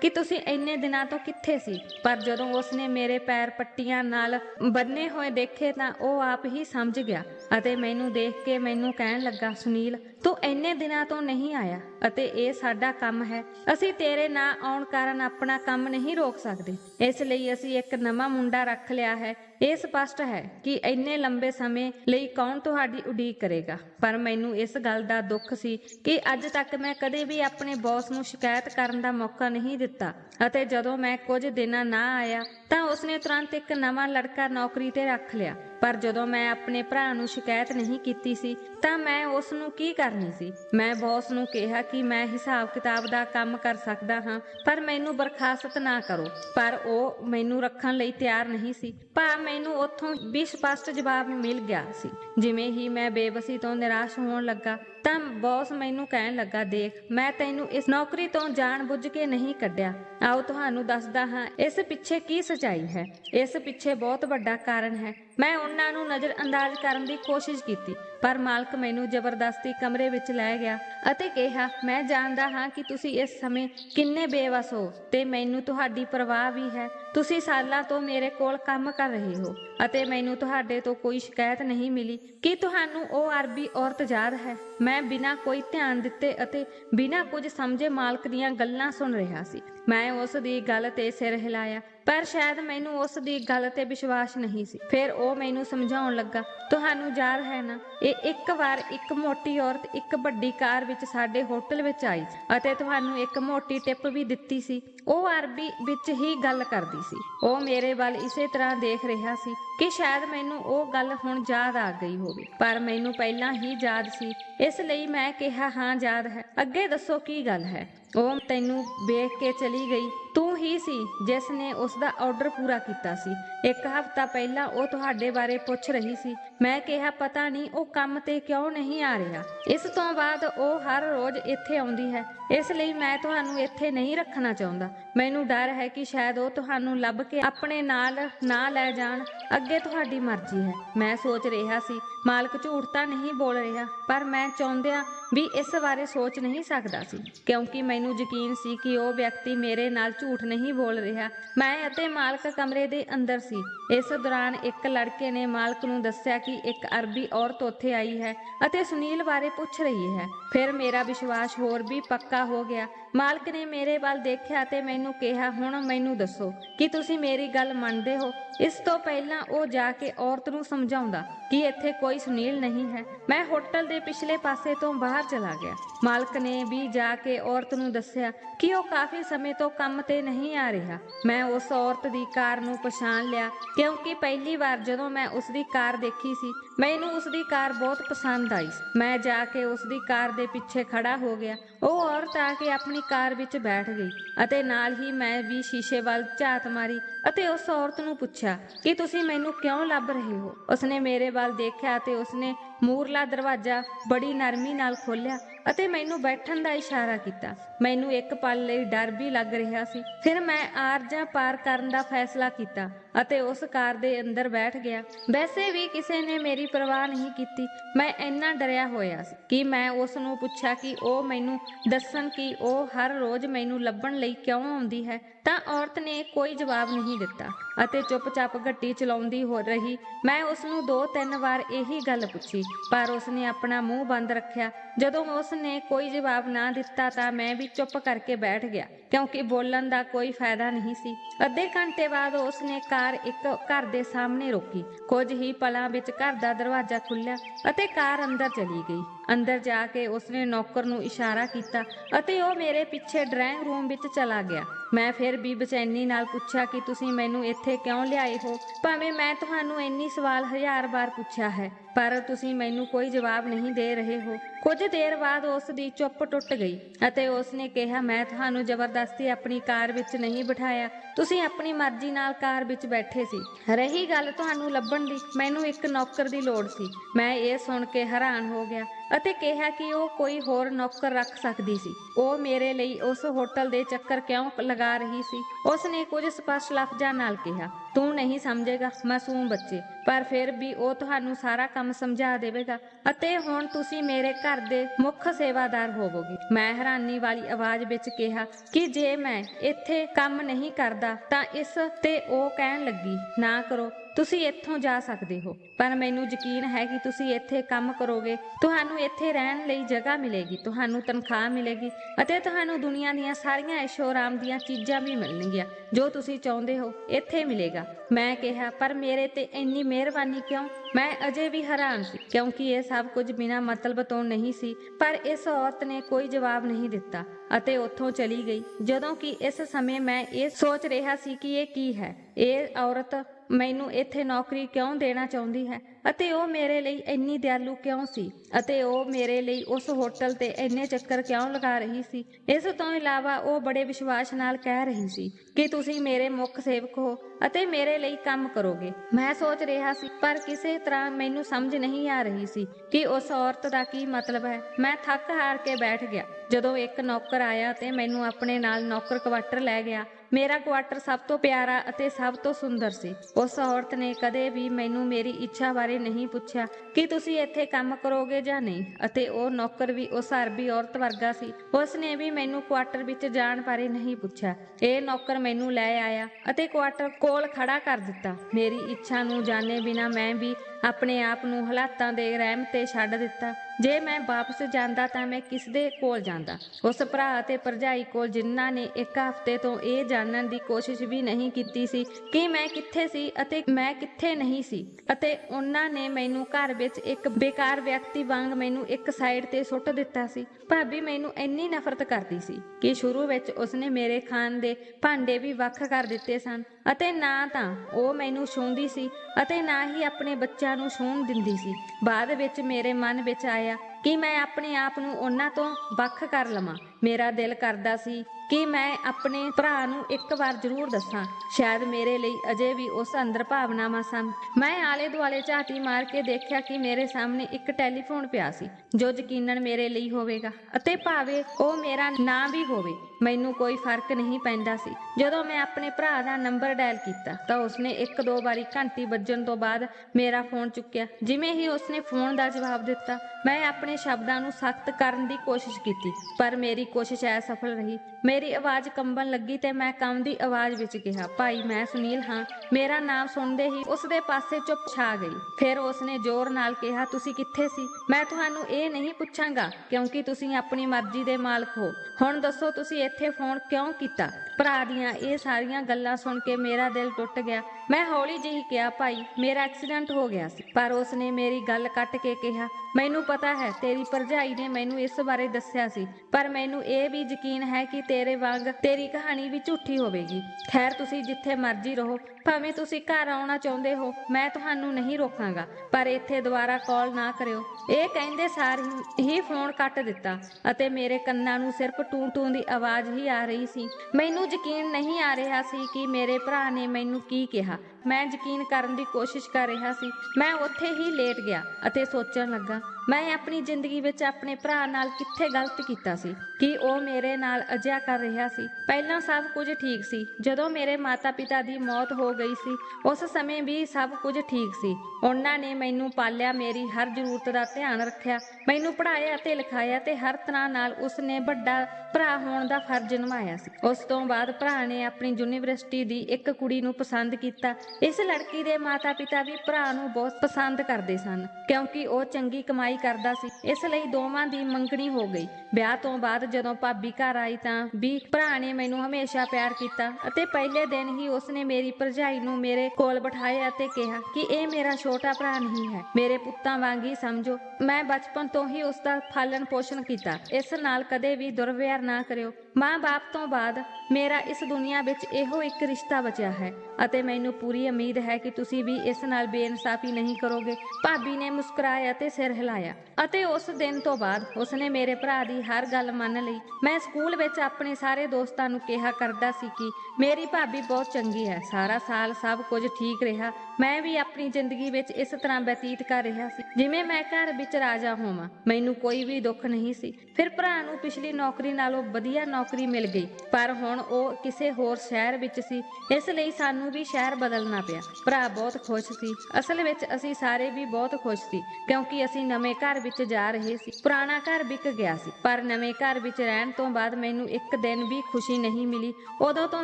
ਕਿ ਤੁਸੀਂ ਇੰਨੇ ਦਿਨਾਂ ਤੋਂ ਕਿੱਥੇ ਸੀ? ਪਰ ਜਦੋਂ ਉਸਨੇ ਮੇਰੇ ਪੈਰ ਪੱਟੀਆਂ ਨਾਲ ਬੰਨੇ ਹੋਏ ਦੇਖੇ ਤਾਂ ਉਹ ਆਪ ਹੀ ਸਮਝ ਗਿਆ ਅਤੇ ਮੈਨੂੰ ਦੇਖ ਕੇ ਮੈਨੂੰ ਕਹਿਣ ਲੱਗਾ, ਸੁਨੀਲ, ਤੂੰ ਇੰਨੇ ਦਿਨਾਂ ਤੋਂ ਨਹੀਂ ਆਇਆ ਅਤੇ ਇਹ ਸਾਡਾ ਕੰਮ ਹੈ। ਅਸੀਂ ਤੇਰੇ ਨਾ ਆਉਣ ਕਾਰਨ ਆਪਣਾ ਕੰਮ ਨਹੀਂ ਰੋਕ ਸਕਦੇ। ਇਸ ਲਈ ਅਸੀਂ ਇੱਕ ਨਵਾਂ ਮੁੰਡਾ ਰੱਖ ਲਿਆ ਹੈ ਇਹ ਸਪਸ਼ਟ ਹੈ ਕਿ ਇੰਨੇ ਲੰਬੇ ਸਮੇਂ ਲਈ ਕੌਣ ਤੁਹਾਡੀ ਉਡੀਕ ਕਰੇਗਾ। ਪਰ ਮੈਨੂੰ ਇਸ ਗੱਲ ਦਾ ਦੁੱਖ ਸੀ ਕਿ ਅੱਜ ਤੱਕ ਮੈਂ ਕਦੇ ਵੀ ਆਪਣੇ ਬੌਸ ਨੂੰ ਸ਼ਿਕਾਇਤ ਕਰਨ ਦਾ ਮੌਕਾ ਨਹੀਂ ਦਿੱਤਾ ਅਤੇ ਜਦੋਂ ਮੈਂ ਕੁਝ ਦਿਨਾਂ ਨਾ ਆਇਆ ਤਾਂ ਉਸਨੇ ਤੁਰੰਤ ਇੱਕ ਨਵਾਂ ਲੜਕਾ ਨੌਕਰੀ ਤੇ ਰੱਖ ਲਿਆ। ਪਰ ਜਦੋਂ ਮੈਂ ਆਪਣੇ ਭਰਾ ਨੂੰ ਸ਼ਿਕਾਇਤ ਨਹੀਂ ਕੀਤੀ ਸੀ, ਤਾਂ ਮੈਂ ਉਸ ਨੂੰ ਕੀ ਕਰਨੀ ਸੀ? ਮੈਂ ਬੌਸ ਨੂੰ ਕਿਹਾ ਕਿ ਮੈਂ ਹਿਸਾਬ ਕਿਤਾਬ ਦਾ ਕੰਮ ਕਰ ਸਕਦਾ ਹਾਂ, ਪਰ ਮੈਨੂੰ ਬਰਖਾਸਤ ਨਾ ਕਰੋ। ਪਰ ਉਹ ਮੈਨੂੰ ਰੱਖਣ ਲਈ ਤਿਆਰ ਨਹੀਂ ਸੀ। ਪਰ ਮੈਨੂੰ ਉੱਥੋਂ ਵੀ ਸਪਸ਼ਟ ਜਵਾਬ ਮਿਲ ਗਿਆ ਸੀ। ਜਿਵੇਂ ਹੀ ਮੈਂ ਬੇਬਸੀ ਤੋਂ ਨਿਰਾਸ਼ ਹੋਣ ਲੱਗਾ ਤਾਂ ਬੌਸ ਮੈਨੂੰ ਕਹਿਣ ਲੱਗਾ, ਦੇਖ, ਮੈਂ ਤੈਨੂੰ ਇਸ ਨੌਕਰੀ ਤੋਂ ਜਾਣ-ਬੁੱਝ ਕੇ ਨਹੀਂ ਕੱਢਿਆ। ਆਓ ਤੁਹਾਨੂੰ ਦੱਸਦਾ ਹਾਂ, ਇਸ ਪਿੱਛੇ ਕੀ ਸਚਾਈ ਹੈ। ਇਸ ਪਿੱਛੇ ਬਹੁਤ ਵੱਡਾ ਕਾਰਨ ਹੈ। ਮੈਂ ਉਹਨਾਂ ਨੂੰ ਨਜ਼ਰਅੰਦਾਜ਼ ਕਰਨ ਦੀ ਕੋਸ਼ਿਸ਼ ਕੀਤੀ। ਪਰ ਮਾਲਕ ਮੈਨੂੰ ਜ਼ਬਰਦਸਤੀ ਕਮਰੇ ਵਿੱਚ ਲੈ ਗਿਆ ਅਤੇ ਕਿਹਾ, ਮੈਂ ਜਾਣਦਾ ਹਾਂ ਕਿ ਤੁਸੀਂ ਇਸ ਸਮੇਂ ਕਿੰਨੇ ਬੇਵਸ ਹੋ ਤੇ ਮੈਨੂੰ ਤੁਹਾਡੀ ਪਰਵਾਹ ਵੀ ਹੈ। ਤੁਸੀਂ ਸਾਲਾਂ ਤੋਂ ਮੇਰੇ ਕੋਲ ਕੰਮ ਕਰ ਰਹੇ ਹੋ ਅਤੇ ਮੈਨੂੰ ਤੁਹਾਡੇ ਤੋਂ ਕੋਈ ਸ਼ਿਕਾਇਤ ਨਹੀਂ ਮਿਲੀ। ਕਿ ਤੁਹਾਨੂੰ ਉਹ ਅਰਬੀ ਔਰਤ ਯਾਦ ਹੈ? ਮੈਂ ਬਿਨਾਂ ਕੋਈ ਧਿਆਨ ਦਿੱਤੇ ਅਤੇ ਬਿਨਾਂ ਕੁਝ ਸਮਝੇ ਮਾਲਕ ਦੀਆਂ ਗੱਲਾਂ ਸੁਣ ਰਿਹਾ ਸੀ। ਮੈਂ ਉਸ ਦੀ ਗੱਲ ਤੇ ਸਿਰ ਹਿਲਾਇਆ, ਪਰ ਸ਼ਾਇਦ ਮੈਨੂੰ ਉਸ ਦੀ ਗੱਲ ਤੇ ਵਿਸ਼ਵਾਸ ਨਹੀਂ ਸੀ। ਫਿਰ ਉਹ ਮੈਨੂੰ ਸਮਝਾਉਣ ਲੱਗਾ, ਤੁਹਾਨੂੰ ਯਾਦ ਹੈ ਨਾ, ਇਹ ਇੱਕ ਵਾਰ ਇੱਕ ਮੋਟੀ ਔਰਤ ਇੱਕ ਵੱਡੀ ਕਾਰ ਵਿੱਚ ਸਾਡੇ ਹੋਟਲ ਵਿੱਚ ਆਈ ਅਤੇ ਤੁਹਾਨੂੰ ਇੱਕ ਮੋਟੀ ਟਿਪ ਵੀ ਦਿੱਤੀ ਸੀ। ਉਹ ਅਰਬੀ ਵਿੱਚ ਹੀ ਗੱਲ ਕਰਦੀ ਸੀ। ਉਹ ਮੇਰੇ ਵੱਲ ਇਸੇ ਤਰ੍ਹਾਂ ਦੇਖ ਰਿਹਾ ਸੀ ਕਿ ਸ਼ਾਇਦ ਮੈਨੂੰ ਉਹ ਗੱਲ ਹੁਣ ਯਾਦ ਆ ਗਈ ਹੋਵੇ। ਪਰ ਮੈਨੂੰ ਪਹਿਲਾਂ ਹੀ ਯਾਦ ਸੀ, ਇਸ ਲਈ ਮੈਂ ਕਿਹਾ, ਹਾਂ, ਯਾਦ ਹੈ। ਅੱਗੇ ਦੱਸੋ ਕੀ ਗੱਲ ਹੈ? ਉਹ ਤੈਨੂੰ ਵੇਖ ਕੇ ਚਲੀ ਗਈ। ਤੂੰ ਹੀ ਸੀ ਜਿਸ ਨੇ ਉਸ ਦਾ ਆਰਡਰ ਪੂਰਾ ਕੀਤਾ ਸੀ। ਇੱਕ ਹਫ਼ਤਾ ਪਹਿਲਾਂ ਉਹ ਤੁਹਾਡੇ ਬਾਰੇ ਪੁੱਛ ਰਹੀ ਸੀ। ਮੈਂ ਕਿਹਾ, ਪਤਾ ਨਹੀਂ ਉਹ ਕੰਮ ਤੇ ਕਿਉਂ ਨਹੀਂ ਆ ਰਿਹਾ? ਇਸ ਤੋਂ ਬਾਅਦ ਉਹ ਹਰ ਰੋਜ਼ ਇੱਥੇ ਆਉਂਦੀ ਹੈ। ਇਸ ਲਈ ਮੈਂ ਤੁਹਾਨੂੰ ਇੱਥੇ ਨਹੀਂ ਰੱਖਣਾ ਚਾਹੁੰਦਾ। ਮੈਨੂੰ ਡਰ ਹੈ ਕਿ ਸ਼ਾਇਦ ਉਹ ਤੁਹਾਨੂੰ ਲੱਭ ਕੇ ਆਪਣੇ ਨਾਲ ਨਾ ਲੈ ਜਾਣ। ਅੱਗੇ ਤੁਹਾਡੀ ਮਰਜ਼ੀ ਹੈ। ਮੈਂ ਸੋਚ ਰਿਹਾ ਸੀ। ਮਾਲਕ ਝੂਠ ਤਾਂ ਨਹੀਂ ਬੋਲ ਰਿਹਾ, ਪਰ ਮੈਂ ਚਾਹੁੰਦਿਆਂ ਵੀ ਇਸ ਬਾਰੇ ਸੋਚ ਨਹੀਂ ਸਕਦਾ ਸੀ। ਕਿਉਂਕਿ ਮੈਨੂੰ ਯਕੀਨ ਸੀ ਕਿ ਉਹ ਵਿਅਕਤੀ ਮੇਰੇ ਨਾਲ ਝੂਠ ਝੂਠ ਨਹੀਂ ਬੋਲ ਰਿਹਾ। ਮੈਂ ਅਤੇ ਮਾਲਕ ਕਮਰੇ ਦੇ ਅੰਦਰ ਸੀ। ਇਸ ਦੌਰਾਨ ਇੱਕ ਲੜਕੇ ਨੇ ਮਾਲਕ ਨੂੰ ਦੱਸਿਆ ਕਿ ਇੱਕ ਅਰਬੀ ਔਰਤ ਉੱਥੇ ਆਈ ਹੈ ਅਤੇ ਸੁਨੀਲ ਬਾਰੇ ਪੁੱਛ ਰਹੀ ਹੈ। ਫਿਰ ਮੇਰਾ ਵਿਸ਼ਵਾਸ ਹੋਰ ਵੀ ਪੱਕਾ ਹੋ ਗਿਆ। ਮਾਲਕ ਨੇ ਮੇਰੇ ਵੱਲ ਦੇਖਿਆ ਤੇ ਮੈਨੂੰ ਕਿਹਾ, ਹੁਣ ਮੈਨੂੰ ਦੱਸੋ, ਕਿ ਤੁਸੀਂ ਮੇਰੀ ਗੱਲ ਮੰਨਦੇ ਹੋ? ਇਸ ਤੋਂ ਪਹਿਲਾਂ ਉਹ ਜਾ ਕੇ ਔਰਤ ਨੂੰ ਸਮਝਾਉਂਦਾ ਕਿ ਇੱਥੇ ਕੋਈ ਸੁਨੀਲ ਨਹੀਂ ਹੈ। ਮੈਂ ਹੋਟਲ ਦੇ ਪਿਛਲੇ ਪਾਸੇ ਤੋਂ ਬਾਹਰ ਚਲਾ ਗਿਆ। ਮਾਲਕ ਨੇ ਵੀ ਜਾ ਕੇ ਔਰਤ ਨੂੰ ਦੱਸਿਆ ਕਿ ਉਹ ਕਾਫੀ ਸਮੇਂ ਤੋਂ ਕੰਮ ਤੇ ਨਹੀਂ ਆ ਰਿਹਾ। ਮੈਂ ਉਸ ਔਰਤ ਦੀ ਕਾਰ ਨੂੰ ਪਛਾਣ ਲਿਆ, ਕਿਉਂਕਿ ਪਹਿਲੀ ਵਾਰ ਜਦੋਂ ਮੈਂ ਉਸ ਦੀ ਕਾਰ ਦੇਖੀ ਸੀ, ਮੈਨੂੰ ਉਸ ਦੀ ਕਾਰ ਬਹੁਤ ਪਸੰਦ ਆਈ। ਮੈਂ ਜਾ ਕੇ ਉਸ ਦੀ ਕਾਰ ਦੇ ਪਿੱਛੇ ਖੜਾ ਹੋ ਗਿਆ। ਉਹ ਔਰਤ ਆ ਕੇ ਆਪਣੀ ਕਾਰ ਵਿੱਚ ਬੈਠ ਗਈ ਅਤੇ ਨਾਲ ਹੀ ਮੈਂ ਵੀ ਸ਼ੀਸ਼ੇ ਵੱਲ ਝਾਤ ਮਾਰੀ ਅਤੇ ਉਸ ਔਰਤ ਨੂੰ ਪੁੱਛਿਆ ਕਿ ਤੁਸੀਂ ਮੈਨੂੰ ਕਿਉਂ ਲੱਭ ਰਹੇ ਹੋ? ਉਸਨੇ ਮੇਰੇ ਵੱਲ ਦੇਖਿਆ ਅਤੇ ਉਸਨੇ ਮੂਰਲਾ ਦਰਵਾਜ਼ਾ ਬੜੀ ਨਰਮੀ ਨਾਲ ਖੋਲ੍ਹਿਆ ਅਤੇ ਮੈਨੂੰ ਬੈਠਣ ਦਾ ਇਸ਼ਾਰਾ ਕੀਤਾ। ਮੈਨੂੰ ਇੱਕ ਪਲ ਲਈ ਡਰ ਵੀ ਲੱਗ ਰਿਹਾ ਸੀ। ਫਿਰ ਮੈਂ ਆਰਜਾਂ ਪਾਰ ਕਰਨ ਦਾ ਫੈਸਲਾ ਕੀਤਾ ਅਤੇ ਉਸ ਕਾਰ ਦੇ ਅੰਦਰ ਬੈਠ ਗਿਆ। ਵੈਸੇ ਵੀ ਕਿਸੇ ਨੇ ਮੇਰੀ ਪਰਵਾਹ ਨਹੀਂ ਕੀਤੀ। ਮੈਂ ਇੰਨਾ ਡਰਿਆ ਹੋਇਆ ਸੀ ਕਿ ਮੈਂ ਉਸ ਨੂੰ ਪੁੱਛਿਆ ਕਿ ਉਹ ਮੈਨੂੰ ਦੱਸਣ ਕਿ ਉਹ ਹਰ ਰੋਜ਼ ਮੈਨੂੰ ਲੱਭਣ ਲਈ ਕਿਉਂ ਆਉਂਦੀ ਹੈ, ਤਾਂ ਔਰਤ ਨੇ ਕੋਈ ਜਵਾਬ ਨਹੀਂ ਦਿੱਤਾ ਅਤੇ ਚੁੱਪਚਾਪ ਗੱਡੀ ਚਲਾਉਂਦੀ ਹੋ ਰਹੀ। ਮੈਂ ਉਸ ਨੂੰ ਦੋ ਤਿੰਨ ਵਾਰ ਇਹੀ ਗੱਲ ਪੁੱਛੀ, ਪਰ ਉਸ ਨੇ ਆਪਣਾ ਮੂੰਹ ਬੰਦ ਰੱਖਿਆ। ਜਦੋਂ ਉਸ ਨੇ ਕੋਈ ਜਵਾਬ ਨਾ ਦਿੱਤਾ ਤਾਂ ਮੈਂ ਵੀ ਚੁੱਪ ਕਰਕੇ ਬੈਠ ਗਿਆ, ਕਿਉਂਕਿ ਬੋਲਣ ਦਾ ਕੋਈ ਫਾਇਦਾ ਨਹੀਂ ਸੀ। ਅੱਧੇ ਘੰਟੇ ਬਾਅਦ ਉਸ ਨੇ ਕਾਰ ਇੱਕ ਘਰ ਦੇ ਸਾਹਮਣੇ ਰੋਕੀ। ਕੁਝ ਹੀ ਪਲਾਂ ਵਿੱਚ ਘਰ ਦਾ ਦਰਵਾਜ਼ਾ ਖੁੱਲ੍ਹਿਆ ਅਤੇ ਕਾਰ ਅੰਦਰ ਚਲੀ ਗਈ। ਅੰਦਰ ਜਾ ਕੇ ਉਸਨੇ ਨੌਕਰ ਨੂੰ ਇਸ਼ਾਰਾ ਕੀਤਾ ਅਤੇ ਉਹ ਮੇਰੇ ਪਿੱਛੇ ਡਰਾਇੰਗ ਰੂਮ ਵਿੱਚ ਚਲਾ ਗਿਆ। ਮੈਂ ਫਿਰ ਵੀ ਬਚੈਨੀ ਨਾਲ ਪੁੱਛਿਆ ਕਿ ਤੁਸੀਂ ਮੈਨੂੰ ਇੱਥੇ ਕਿਉਂ ਲਿਆਏ ਹੋ? ਭਾਵੇਂ ਮੈਂ ਤੁਹਾਨੂੰ ਇੰਨੀ ਸਵਾਲ ਹਜ਼ਾਰ ਵਾਰ ਪੁੱਛਿਆ ਹੈ, ਪਰ ਤੁਸੀਂ ਮੈਨੂੰ ਕੋਈ ਜਵਾਬ ਨਹੀਂ ਦੇ ਰਹੇ ਹੋ। ਕੁਝ ਦੇਰ ਬਾਅਦ ਉਸ ਦੀ ਚੁੱਪ ਟੁੱਟ ਗਈ ਅਤੇ ਉਸ ਨੇ ਕਿਹਾ, ਮੈਂ ਤੁਹਾਨੂੰ ਜ਼ਬਰਦਸਤੀ ਆਪਣੀ ਕਾਰ ਵਿੱਚ ਨਹੀਂ ਬਿਠਾਇਆ। ਤੁਸੀਂ ਆਪਣੀ ਮਰਜ਼ੀ ਨਾਲ ਕਾਰ ਵਿੱਚ ਬੈਠੇ ਸੀ। ਰਹੀ ਗੱਲ ਤੁਹਾਨੂੰ ਲੱਭਣ ਦੀ, ਮੈਨੂੰ ਇੱਕ ਨੌਕਰ ਦੀ ਲੋੜ ਸੀ। ਮੈਂ ਇਹ ਸੁਣ ਕੇ ਹੈਰਾਨ ਹੋ ਗਿਆ। ਅਤੇ ਕਿਹਾ ਕਿ ਉਹ ਕੋਈ ਹੋਰ ਨੌਕਰ ਰੱਖ ਸਕਦੀ ਸੀ। ਉਹ ਮੇਰੇ ਲਈ ਉਸ ਹੋਟਲ ਦੇ ਚੱਕਰ ਕਿਉਂ ਲਗਾ ਰਹੀ ਸੀ? ਉਸ ਨੇ ਕੁਝ ਸਪਸ਼ਟ ਲਫ਼ਜ਼ਾਂ ਨਾਲ ਕਿਹਾ, ਤੂੰ ਨਹੀਂ ਸਮਝੇਗਾ, ਮਾਸੂਮ ਬੱਚੇ, ਪਰ ਫਿਰ ਵੀ ਉਹ ਤੁਹਾਨੂੰ ਸਾਰਾ ਕੰਮ ਸਮਝਾ ਦੇਵੇਗਾ ਅਤੇ ਹੁਣ ਤੁਸੀਂ ਮੇਰੇ ਘਰ ਦੇ ਮੁੱਖ ਸੇਵਾਦਾਰ ਹੋਵੋਗੇ। ਮੈਂ ਹੈਰਾਨੀ ਵਾਲੀ ਆਵਾਜ਼ ਵਿੱਚ ਕਿਹਾ ਕਿ ਜੇ ਮੈਂ ਇੱਥੇ ਕੰਮ ਨਹੀਂ ਕਰਦਾ ਤਾਂ ਇਸ ਤੇ ਉਹ ਕਹਿਣ ਲੱਗੀ, ਨਾ ਕਰੋ ਤੁਸੀਂ ਇੱਥੋਂ ਜਾ ਸਕਦੇ ਹੋ। ਪਰ ਮੈਨੂੰ ਯਕੀਨ ਹੈ ਕਿ ਤੁਸੀਂ ਇੱਥੇ ਕੰਮ ਕਰੋਗੇ। ਤੁਹਾਨੂੰ ਇੱਥੇ ਰਹਿਣ ਲਈ ਜਗ੍ਹਾ ਮਿਲੇਗੀ, ਤੁਹਾਨੂੰ ਤਨਖਾਹ ਮਿਲੇਗੀ ਅਤੇ ਤੁਹਾਨੂੰ ਦੁਨੀਆ ਦੀਆਂ ਸਾਰੀਆਂ ਐਸ਼ੋ-ਆਰਾਮ ਦੀਆਂ ਚੀਜ਼ਾਂ ਵੀ ਮਿਲਣਗੀਆਂ, ਜੋ ਤੁਸੀਂ ਚਾਹੁੰਦੇ ਹੋ, ਇੱਥੇ ਮਿਲੇਗਾ। ਮੈਂ ਕਿਹਾ, ਪਰ ਮੇਰੇ ਤੇ ਇੰਨੀ ਮਿਹਰਬਾਨੀ ਕਿਉਂ? ਮੈਂ ਅਜੇ ਵੀ ਹੈਰਾਨ ਸੀ, ਕਿਉਂਕਿ ਇਹ ਸਭ ਕੁਝ ਬਿਨਾਂ ਮਤਲਬ ਤੋਂ ਨਹੀਂ ਸੀ, ਪਰ ਇਸ ਔਰਤ ਨੇ ਕੋਈ ਜਵਾਬ ਨਹੀਂ ਦਿੱਤਾ ਅਤੇ ਉੱਥੋਂ ਚਲੀ ਗਈ। ਜਦੋਂ ਕਿ ਇਸ ਸਮੇਂ ਮੈਂ ਇਹ ਸੋਚ ਰਿਹਾ ਸੀ ਕਿ ਇਹ ਕੀ ਹੈ। ਇਹ ਔਰਤ ਮੈਨੂੰ ਇੱਥੇ ਨੌਕਰੀ ਕਿਉਂ ਦੇਣਾ ਚਾਹੁੰਦੀ ਹੈ? ਅਤੇ ਉਹ ਮੇਰੇ ਲਈ ਇੰਨੀ ਦਿਆਲੂ ਕਿਉਂ ਸੀ? ਅਤੇ ਉਹ ਮੇਰੇ ਲਈ ਉਸ ਹੋਟਲ ਤੇ ਇੰਨੇ ਚੱਕਰ ਕਿਉਂ ਲਗਾ ਰਹੀ ਸੀ? ਇਸ ਤੋਂ ਇਲਾਵਾ ਉਹ ਬੜੇ ਵਿਸ਼ਵਾਸ ਨਾਲ ਕਹਿ ਰਹੀ ਸੀ ਕਿ ਤੁਸੀਂ ਮੇਰੇ ਮੁੱਖ ਸੇਵਕ ਹੋ ਅਤੇ ਮੇਰੇ ਲਈ ਕੰਮ ਕਰੋਗੇ। ਮੈਂ ਸੋਚ ਰਿਹਾ ਸੀ, ਪਰ ਕਿਸੇ ਤਰ੍ਹਾਂ ਮੈਨੂੰ ਸਮਝ ਨਹੀਂ ਆ ਰਹੀ ਸੀ ਕਿ ਉਸ ਔਰਤ ਦਾ ਕੀ ਮਤਲਬ ਹੈ। ਮੈਂ ਥੱਕ ਹਾਰ ਕੇ ਬੈਠ ਗਿਆ। ਜਦੋਂ ਇੱਕ ਨੌਕਰ ਆਇਆ ਤੇ ਮੈਨੂੰ ਆਪਣੇ ਨਾਲ ਨੌਕਰ ਕੁਆਟਰ ਲੈ ਗਿਆ ਮੇਰਾ ਕੁਆਟਰ ਸਭ ਤੋਂ ਪਿਆਰਾ ਅਤੇ ਸਭ ਤੋਂ ਸੁੰਦਰ ਸੀ। ਉਸ ਔਰਤ ਨੇ ਕਦੇ ਵੀ ਮੈਨੂੰ ਮੇਰੀ ਇੱਛਾ ਬਾਰੇ ਨਹੀਂ ਪੁੱਛਿਆ ਕਿ ਤੁਸੀਂ ਇੱਥੇ ਕੰਮ ਕਰੋਗੇ ਜਾਂ ਨਹੀਂ ਅਤੇ ਉਹ ਨੌਕਰ ਵੀ ਉਸ ਅਰਬੀ ਔਰਤ ਵਰਗਾ ਸੀ। ਉਸ ਨੇ ਵੀ ਮੈਨੂੰ ਕੁਆਟਰ ਵਿੱਚ ਜਾਣ ਬਾਰੇ ਨਹੀਂ ਪੁੱਛਿਆ। ਇਹ ਨੌਕਰ ਮੈਨੂੰ ਲੈ ਆਇਆ ਅਤੇ ਕੁਆਟਰ ਕੋਲ ਖੜਾ ਕਰ ਦਿੱਤਾ। ਮੇਰੀ ਇੱਛਾ ਨੂੰ ਜਾਣੇ ਬਿਨਾ ਮੈਂ ਵੀ ਆਪਣੇ ਆਪ ਨੂੰ ਹਾਲਾਤਾਂ ਦੇ ਰਹਿਮ ਤੇ ਛੱਡ ਦਿੱਤਾ। ਜੇ ਮੈਂ ਵਾਪਸ ਜਾਂਦਾ ਤਾਂ ਮੈਂ ਕਿਸ ਦੇ ਕੋਲ ਜਾਂਦਾ? ਉਸ ਭਰਾ ਅਤੇ ਭਰਜਾਈ ਕੋਲ ਜਿਨ੍ਹਾਂ ਨੇ ਇੱਕ ਹਫ਼ਤੇ ਤੋਂ ਇਹ ਜਾਣਨ ਦੀ ਕੋਸ਼ਿਸ਼ ਵੀ ਨਹੀਂ ਕੀਤੀ ਸੀ ਕਿ ਮੈਂ ਕਿੱਥੇ ਸੀ ਅਤੇ ਮੈਂ ਕਿੱਥੇ ਨਹੀਂ ਸੀ। ਅਤੇ ਉਹਨਾਂ ਨੇ ਮੈਨੂੰ ਘਰ ਵਿੱਚ ਇੱਕ ਬੇਕਾਰ ਵਿਅਕਤੀ ਵਾਂਗ ਮੈਨੂੰ ਇੱਕ ਸਾਈਡ ਤੇ ਸੁੱਟ ਦਿੱਤਾ ਸੀ। ਭਾਬੀ ਮੈਨੂੰ ਇੰਨੀ ਨਫ਼ਰਤ ਕਰਦੀ ਸੀ ਕਿ ਸ਼ੁਰੂ ਵਿੱਚ ਉਸਨੇ ਮੇਰੇ ਖਾਣ ਦੇ ਭਾਂਡੇ ਵੀ ਵੱਖ ਕਰ ਦਿੱਤੇ ਸਨ। ਅਤੇ ਨਾ ਤਾਂ ਉਹ ਮੈਨੂੰ ਛੂੰਹਦੀ ਸੀ ਅਤੇ ਨਾ ਹੀ ਆਪਣੇ ਬੱਚਿਆਂ ਨੂੰ ਛੂਹਣ ਦਿੰਦੀ ਸੀ। ਬਾਅਦ ਵਿੱਚ ਮੇਰੇ ਮਨ ਵਿੱਚ ਆਇਆ ਕਿ ਮੈਂ ਆਪਣੇ ਆਪ ਨੂੰ ਉਹਨਾਂ ਤੋਂ ਵੱਖ ਕਰ ਲਵਾਂ। ਮੇਰਾ ਦਿਲ ਕਰਦਾ ਸੀ ਕਿ ਮੈਂ ਆਪਣੇ ਭਰਾ ਨੂੰ ਇੱਕ ਵਾਰ ਜ਼ਰੂਰ ਦੱਸਾਂ। ਸ਼ਾਇਦ ਮੇਰੇ ਲਈ ਅਜੇ ਵੀ ਉਸ ਅੰਦਰ ਭਾਵਨਾਵਾਂ ਸਨ। ਮੈਂ ਆਲੇ ਦੁਆਲੇ ਝਾਤੀ ਮਾਰ ਕੇ ਦੇਖਿਆ ਕਿ ਮੇਰੇ ਸਾਹਮਣੇ ਇੱਕ ਟੈਲੀਫੋਨ ਪਿਆ ਸੀ, ਜੋ ਯਕੀਨਨ ਮੇਰੇ ਲਈ ਹੋਵੇਗਾ, ਅਤੇ ਭਾਵੇਂ ਉਹ ਮੇਰਾ ਨਾਂ ਵੀ ਹੋਵੇ, ਮੈਨੂੰ ਕੋਈ ਫ਼ਰਕ ਨਹੀਂ ਪੈਂਦਾ ਸੀ। ਜਦੋਂ ਮੈਂ ਆਪਣੇ ਭਰਾ ਦਾ ਨੰਬਰ ਡਾਇਲ ਕੀਤਾ, ਤਾਂ ਉਸਨੇ ਇੱਕ ਦੋ ਵਾਰੀ ਘੰਟੀ ਵੱਜਣ ਤੋਂ ਬਾਅਦ ਮੇਰਾ ਫੋਨ ਚੁੱਕਿਆ। ਜਿਵੇਂ ਹੀ ਉਸਨੇ ਫੋਨ ਦਾ ਜਵਾਬ ਦਿੱਤਾ, ਮੈਂ ਆਪਣੇ ਸ਼ਬਦਾਂ ਨੂੰ ਸਖਤ ਕਰਨ ਦੀ ਕੋਸ਼ਿਸ਼ ਕੀਤੀ, ਪਰ ਮੇਰੀ ਕੋਸ਼ਿਸ਼ ਅਸਫਲ ਰਹੀ। ਮੇਰੀ ਆਵਾਜ਼ ਕੰਬਣ ਲੱਗੀ ਤੇ ਮੈਂ ਕੰਮ ਆਵਾਜ਼ ਵਿੱਚ ਕਿਹਾ, ਭਾਈ, ਮੈਂ ਸੁਨੀਲ ਹਾਂ। ਮੇਰਾ ਨਾਮ ਸੁਣਦੇ ਹੀ ਉਸ ਦੇ ਪਾਸੇ ਚੁੱਪ ਛਾ ਗਈ। ਫਿਰ ਉਸਨੇ ਜ਼ੋਰ ਨਾਲ ਕਿਹਾ, ਤੁਸੀਂ ਕਿੱਥੇ ਸੀ? ਮੈਂ ਤੁਹਾਨੂੰ ਇਹ ਨਹੀਂ ਪੁੱਛਾਂਗਾ, ਕਿਉਂਕਿ ਤੁਸੀਂ ਆਪਣੀ ਮਰਜ਼ੀ ਦੇ ਮਾਲਕ ਹੋ। ਹੁਣ ਦੱਸੋ ਤੁਸੀਂ ਇੱਥੇ ਫੋਨ ਕਿਉਂ ਕੀਤਾ? ਭਰਾ ਦੀਆਂ ਇਹ ਸਾਰੀਆਂ ਗੱਲਾਂ ਸੁਣ ਕੇ ਮੇਰਾ ਦਿਲ ਟੁੱਟ ਗਿਆ। ਮੈਂ ਹੌਲੀ ਜਿਹੀ ਕਿਹਾ, ਭਾਈ, ਮੇਰਾ ਐਕਸੀਡੈਂਟ ਹੋ ਗਿਆ ਸੀ, ਪਰ ਉਸਨੇ ਮੇਰੀ ਗੱਲ ਕੱਟ ਕੇ ਕਿਹਾ, ਮੈਨੂੰ ਪਤਾ ਹੈ, ਤੇਰੀ ਭਰਜਾਈ ਨੇ ਮੈਨੂੰ ਇਸ ਬਾਰੇ ਦੱਸਿਆ ਸੀ, ਪਰ ਮੈਨੂੰ ਇਹ ਵੀ ਯਕੀਨ ਹੈ ਕਿ ਤੇਰੇ ਵਾਂਗ ਤੇਰੀ ਕਹਾਣੀ ਵੀ ਝੂਠੀ ਹੋਵੇਗੀ। ਖੈਰ, ਤੁਸੀਂ ਜਿੱਥੇ ਮਰਜ਼ੀ ਰਹੋ ਭਾਵੇਂ ਤੁਸੀਂ ਘਰ ਆਉਣਾ ਚਾਹੁੰਦੇ ਹੋ, ਮੈਂ ਤੁਹਾਨੂੰ ਨਹੀਂ ਰੋਕਾਂਗਾ, ਪਰ ਇੱਥੇ ਦੁਬਾਰਾ ਕਾਲ ਨਾ ਕਰਿਓ। ਇਹ ਕਹਿੰਦੇ ਸਾਰ ਹੀ- ਫੋਨ ਕੱਟ ਦਿੱਤਾ ਅਤੇ ਮੇਰੇ ਕੰਨਾਂ ਨੂੰ ਸਿਰਫ ਟੂੰ ਟੂੰ ਦੀ ਆਵਾਜ਼ ਹੀ ਆ ਰਹੀ ਸੀ। ਮੈਨੂੰ ਯਕੀਨ ਨਹੀਂ ਆ ਰਿਹਾ ਸੀ ਕਿ ਮੇਰੇ ਭਰਾ ਨੇ ਮੈਨੂੰ ਕੀ ਕਿਹਾ। ਮੈਂ ਯਕੀਨ ਕਰਨ ਦੀ ਕੋਸ਼ਿਸ਼ ਕਰ ਰਿਹਾ ਸੀ। ਮੈਂ ਉੱਥੇ ਹੀ ਲੇਟ ਗਿਆ ਅਤੇ ਸੋਚਣ ਲੱਗਾ, ਮੈਂ ਆਪਣੀ ਜ਼ਿੰਦਗੀ ਵਿੱਚ ਆਪਣੇ ਭਰਾ ਨਾਲ ਕਿੱਥੇ ਗਲਤ ਕੀਤਾ ਸੀ? ਕਿ ਉਹ ਮੇਰੇ ਨਾਲ ਅਜਿਹਾ ਕਰ ਰਿਹਾ ਸੀ? ਪਹਿਲਾਂ ਸਭ ਕੁਝ ਠੀਕ ਸੀ। ਜਦੋਂ ਮੇਰੇ ਮਾਤਾ-ਪਿਤਾ ਦੀ ਮੌਤ ਹੋ ਗਈ ਸੀ, ਉਸ ਸਮੇਂ ਵੀ ਸਭ ਕੁਝ ਠੀਕ ਸੀ। ਉਹਨਾਂ ਨੇ ਮੈਨੂੰ ਪਾਲਿਆ, ਮੇਰੀ ਹਰ ਜ਼ਰੂਰਤ ਦਾ ਧਿਆਨ ਰੱਖਿਆ, ਮੈਨੂੰ ਪੜ੍ਹਾਇਆ ਤੇ ਲਿਖਾਇਆ ਤੇ ਹਰ ਤਰ੍ਹਾਂ ਨਾਲ ਉਸਨੇ ਵੱਡਾ ਭਰਾ ਹੋਣ ਦਾ ਫਰਜ਼ ਨਿਭਾਇਆ ਸੀ। ਉਸ ਤੋਂ ਬਾਅਦ ਭਰਾ ਨੇ ਆਪਣੀ ਯੂਨੀਵਰਸਿਟੀ ਦੀ ਇੱਕ ਕੁੜੀ ਨੂੰ ਪਸੰਦ ਕੀਤਾ ਇਸ ਲੜਕੀ ਦੇ ਮਾਤਾ-ਪਿਤਾ ਵੀ ਭਰਾ ਨੂੰ ਬਹੁਤ ਪਸੰਦ ਕਰਦੇ ਸਨ, ਕਿਉਂਕਿ ਉਹ ਚੰਗੀ ਕਮਾਈ ਕਰਦਾ ਸੀ। ਇਸ ਲਈ ਦੋਵਾਂ ਦੀ ਮੰਗਣੀ ਹੋ ਗਈ। ਵਿਆਹ ਤੋਂ ਬਾਅਦ ਜਦੋਂ ਭਾਬੀ ਘਰ ਆਈ ਤਾਂ ਵੀ ਭਰਾ ਨੇ ਮੈਨੂੰ ਹਮੇਸ਼ਾ ਪਿਆਰ ਕੀਤਾ ਅਤੇ ਪਹਿਲੇ ਦਿਨ ਹੀ ਉਸਨੇ ਮੇਰੀ ਭਰਜਾਈ ਨੂੰ ਮੇਰੇ ਕੋਲ ਬਿਠਾਇਆ ਅਤੇ ਕਿਹਾ ਕਿ ਇਹ ਮੇਰਾ ਛੋਟਾ ਭਰਾ ਨਹੀਂ ਹੈ। ਮੇਰੇ ਪੁੱਤਾਂ ਵਾਂਗ ਹੀ ਸਮਝੋ, ਮੈਂ ਬਚਪਨ ਤੋਂ ਹੀ ਉਸ ਦਾ ਪਾਲਣ ਪੋਸ਼ਣ ਕੀਤਾ। ਇਸ ਨਾਲ ਕਦੇ ਵੀ ਦੁਰਵਿਹਾਰ ਨਾ ਕਰਿਓ। ਮਾਂ-ਬਾਪ ਤੋਂ ਬਾਅਦ ਮੇਰਾ ਇਸ ਦੁਨੀਆ ਵਿੱਚ ਇਹੋ ਇੱਕ ਰਿਸ਼ਤਾ ਬਚਿਆ ਹੈ ਅਤੇ ਮੈਨੂੰ ਪੂਰੀ ਉਮੀਦ ਹੈ ਕਿ ਤੁਸੀਂ ਵੀ ਇਸ ਨਾਲ ਬੇਇਨਸਾਫੀ ਨਹੀਂ ਕਰੋਗੇ। ਭਾਬੀ ਨੇ ਮੁਸਕਰਾਇਆ ਤੇ ਸਿਰ ਹਿਲਾਇਆ ਅਤੇ ਉਸ ਦਿਨ ਤੋਂ ਬਾਅਦ ਉਸਨੇ ਮੇਰੇ ਭਰਾ ਦੀ ਹਰ ਗੱਲ ਮੰਨ ਲਈ। ਮੈਂ ਸਕੂਲ ਵਿੱਚ ਆਪਣੇ ਸਾਰੇ ਦੋਸਤਾਂ ਨੂੰ ਕਿਹਾ ਕਰਦਾ ਸੀ ਕਿ ਮੇਰੀ ਭਾਬੀ ਬਹੁਤ ਚੰਗੀ ਹੈ, ਸਾਰਾ ਸਾਲ ਸਭ ਕੁਝ ਠੀਕ ਰਿਹਾ। ਮੈਂ ਵੀ ਆਪਣੀ ਜ਼ਿੰਦਗੀ ਵਿੱਚ ਇਸ ਤਰ੍ਹਾਂ ਬਤੀਤ ਕਰ ਰਿਹਾ ਸੀ, ਜਿਵੇਂ ਮੈਂ ਘਰ ਵਿੱਚ ਰਾਜਾ ਹੋਵਾਂ। ਮੈਨੂੰ ਕੋਈ ਵੀ ਦੁੱਖ ਨਹੀਂ ਸੀ। ਫਿਰ ਭਰਾ ਨੂੰ ਪਿਛਲੀ ਨੌਕਰੀ ਨਾਲੋਂ ਵਧੀਆ ਨੌਕਰੀ ਮਿਲ ਗਈ, ਪਰ ਹੁਣ ਉਹ ਕਿਸੇ ਹੋਰ ਸ਼ਹਿਰ ਵਿੱਚ ਸੀ। ਇਸ ਲਈ ਸਾਨੂੰ ਵੀ ਸ਼ਹਿਰ ਬਦਲਣਾ ਪਿਆ। ਭਰਾ ਬਹੁਤ ਖੁਸ਼ ਸੀ। ਅਸਲ ਵਿੱਚ ਅਸੀਂ ਸਾਰੇ ਵੀ ਬਹੁਤ ਖੁਸ਼ ਸੀ, ਕਿਉਂਕਿ ਅਸੀਂ ਨਵੇਂ ਘਰ ਵਿੱਚ ਜਾ ਰਹੇ ਸੀ। ਪੁਰਾਣਾ ਘਰ ਵਿਕ ਗਿਆ ਸੀ, ਪਰ ਨਵੇਂ ਘਰ ਵਿੱਚ ਰਹਿਣ ਤੋਂ ਬਾਅਦ ਮੈਨੂੰ ਇੱਕ ਦਿਨ ਵੀ ਖੁਸ਼ੀ ਨਹੀਂ ਮਿਲੀ। ਉਦੋਂ ਤੋਂ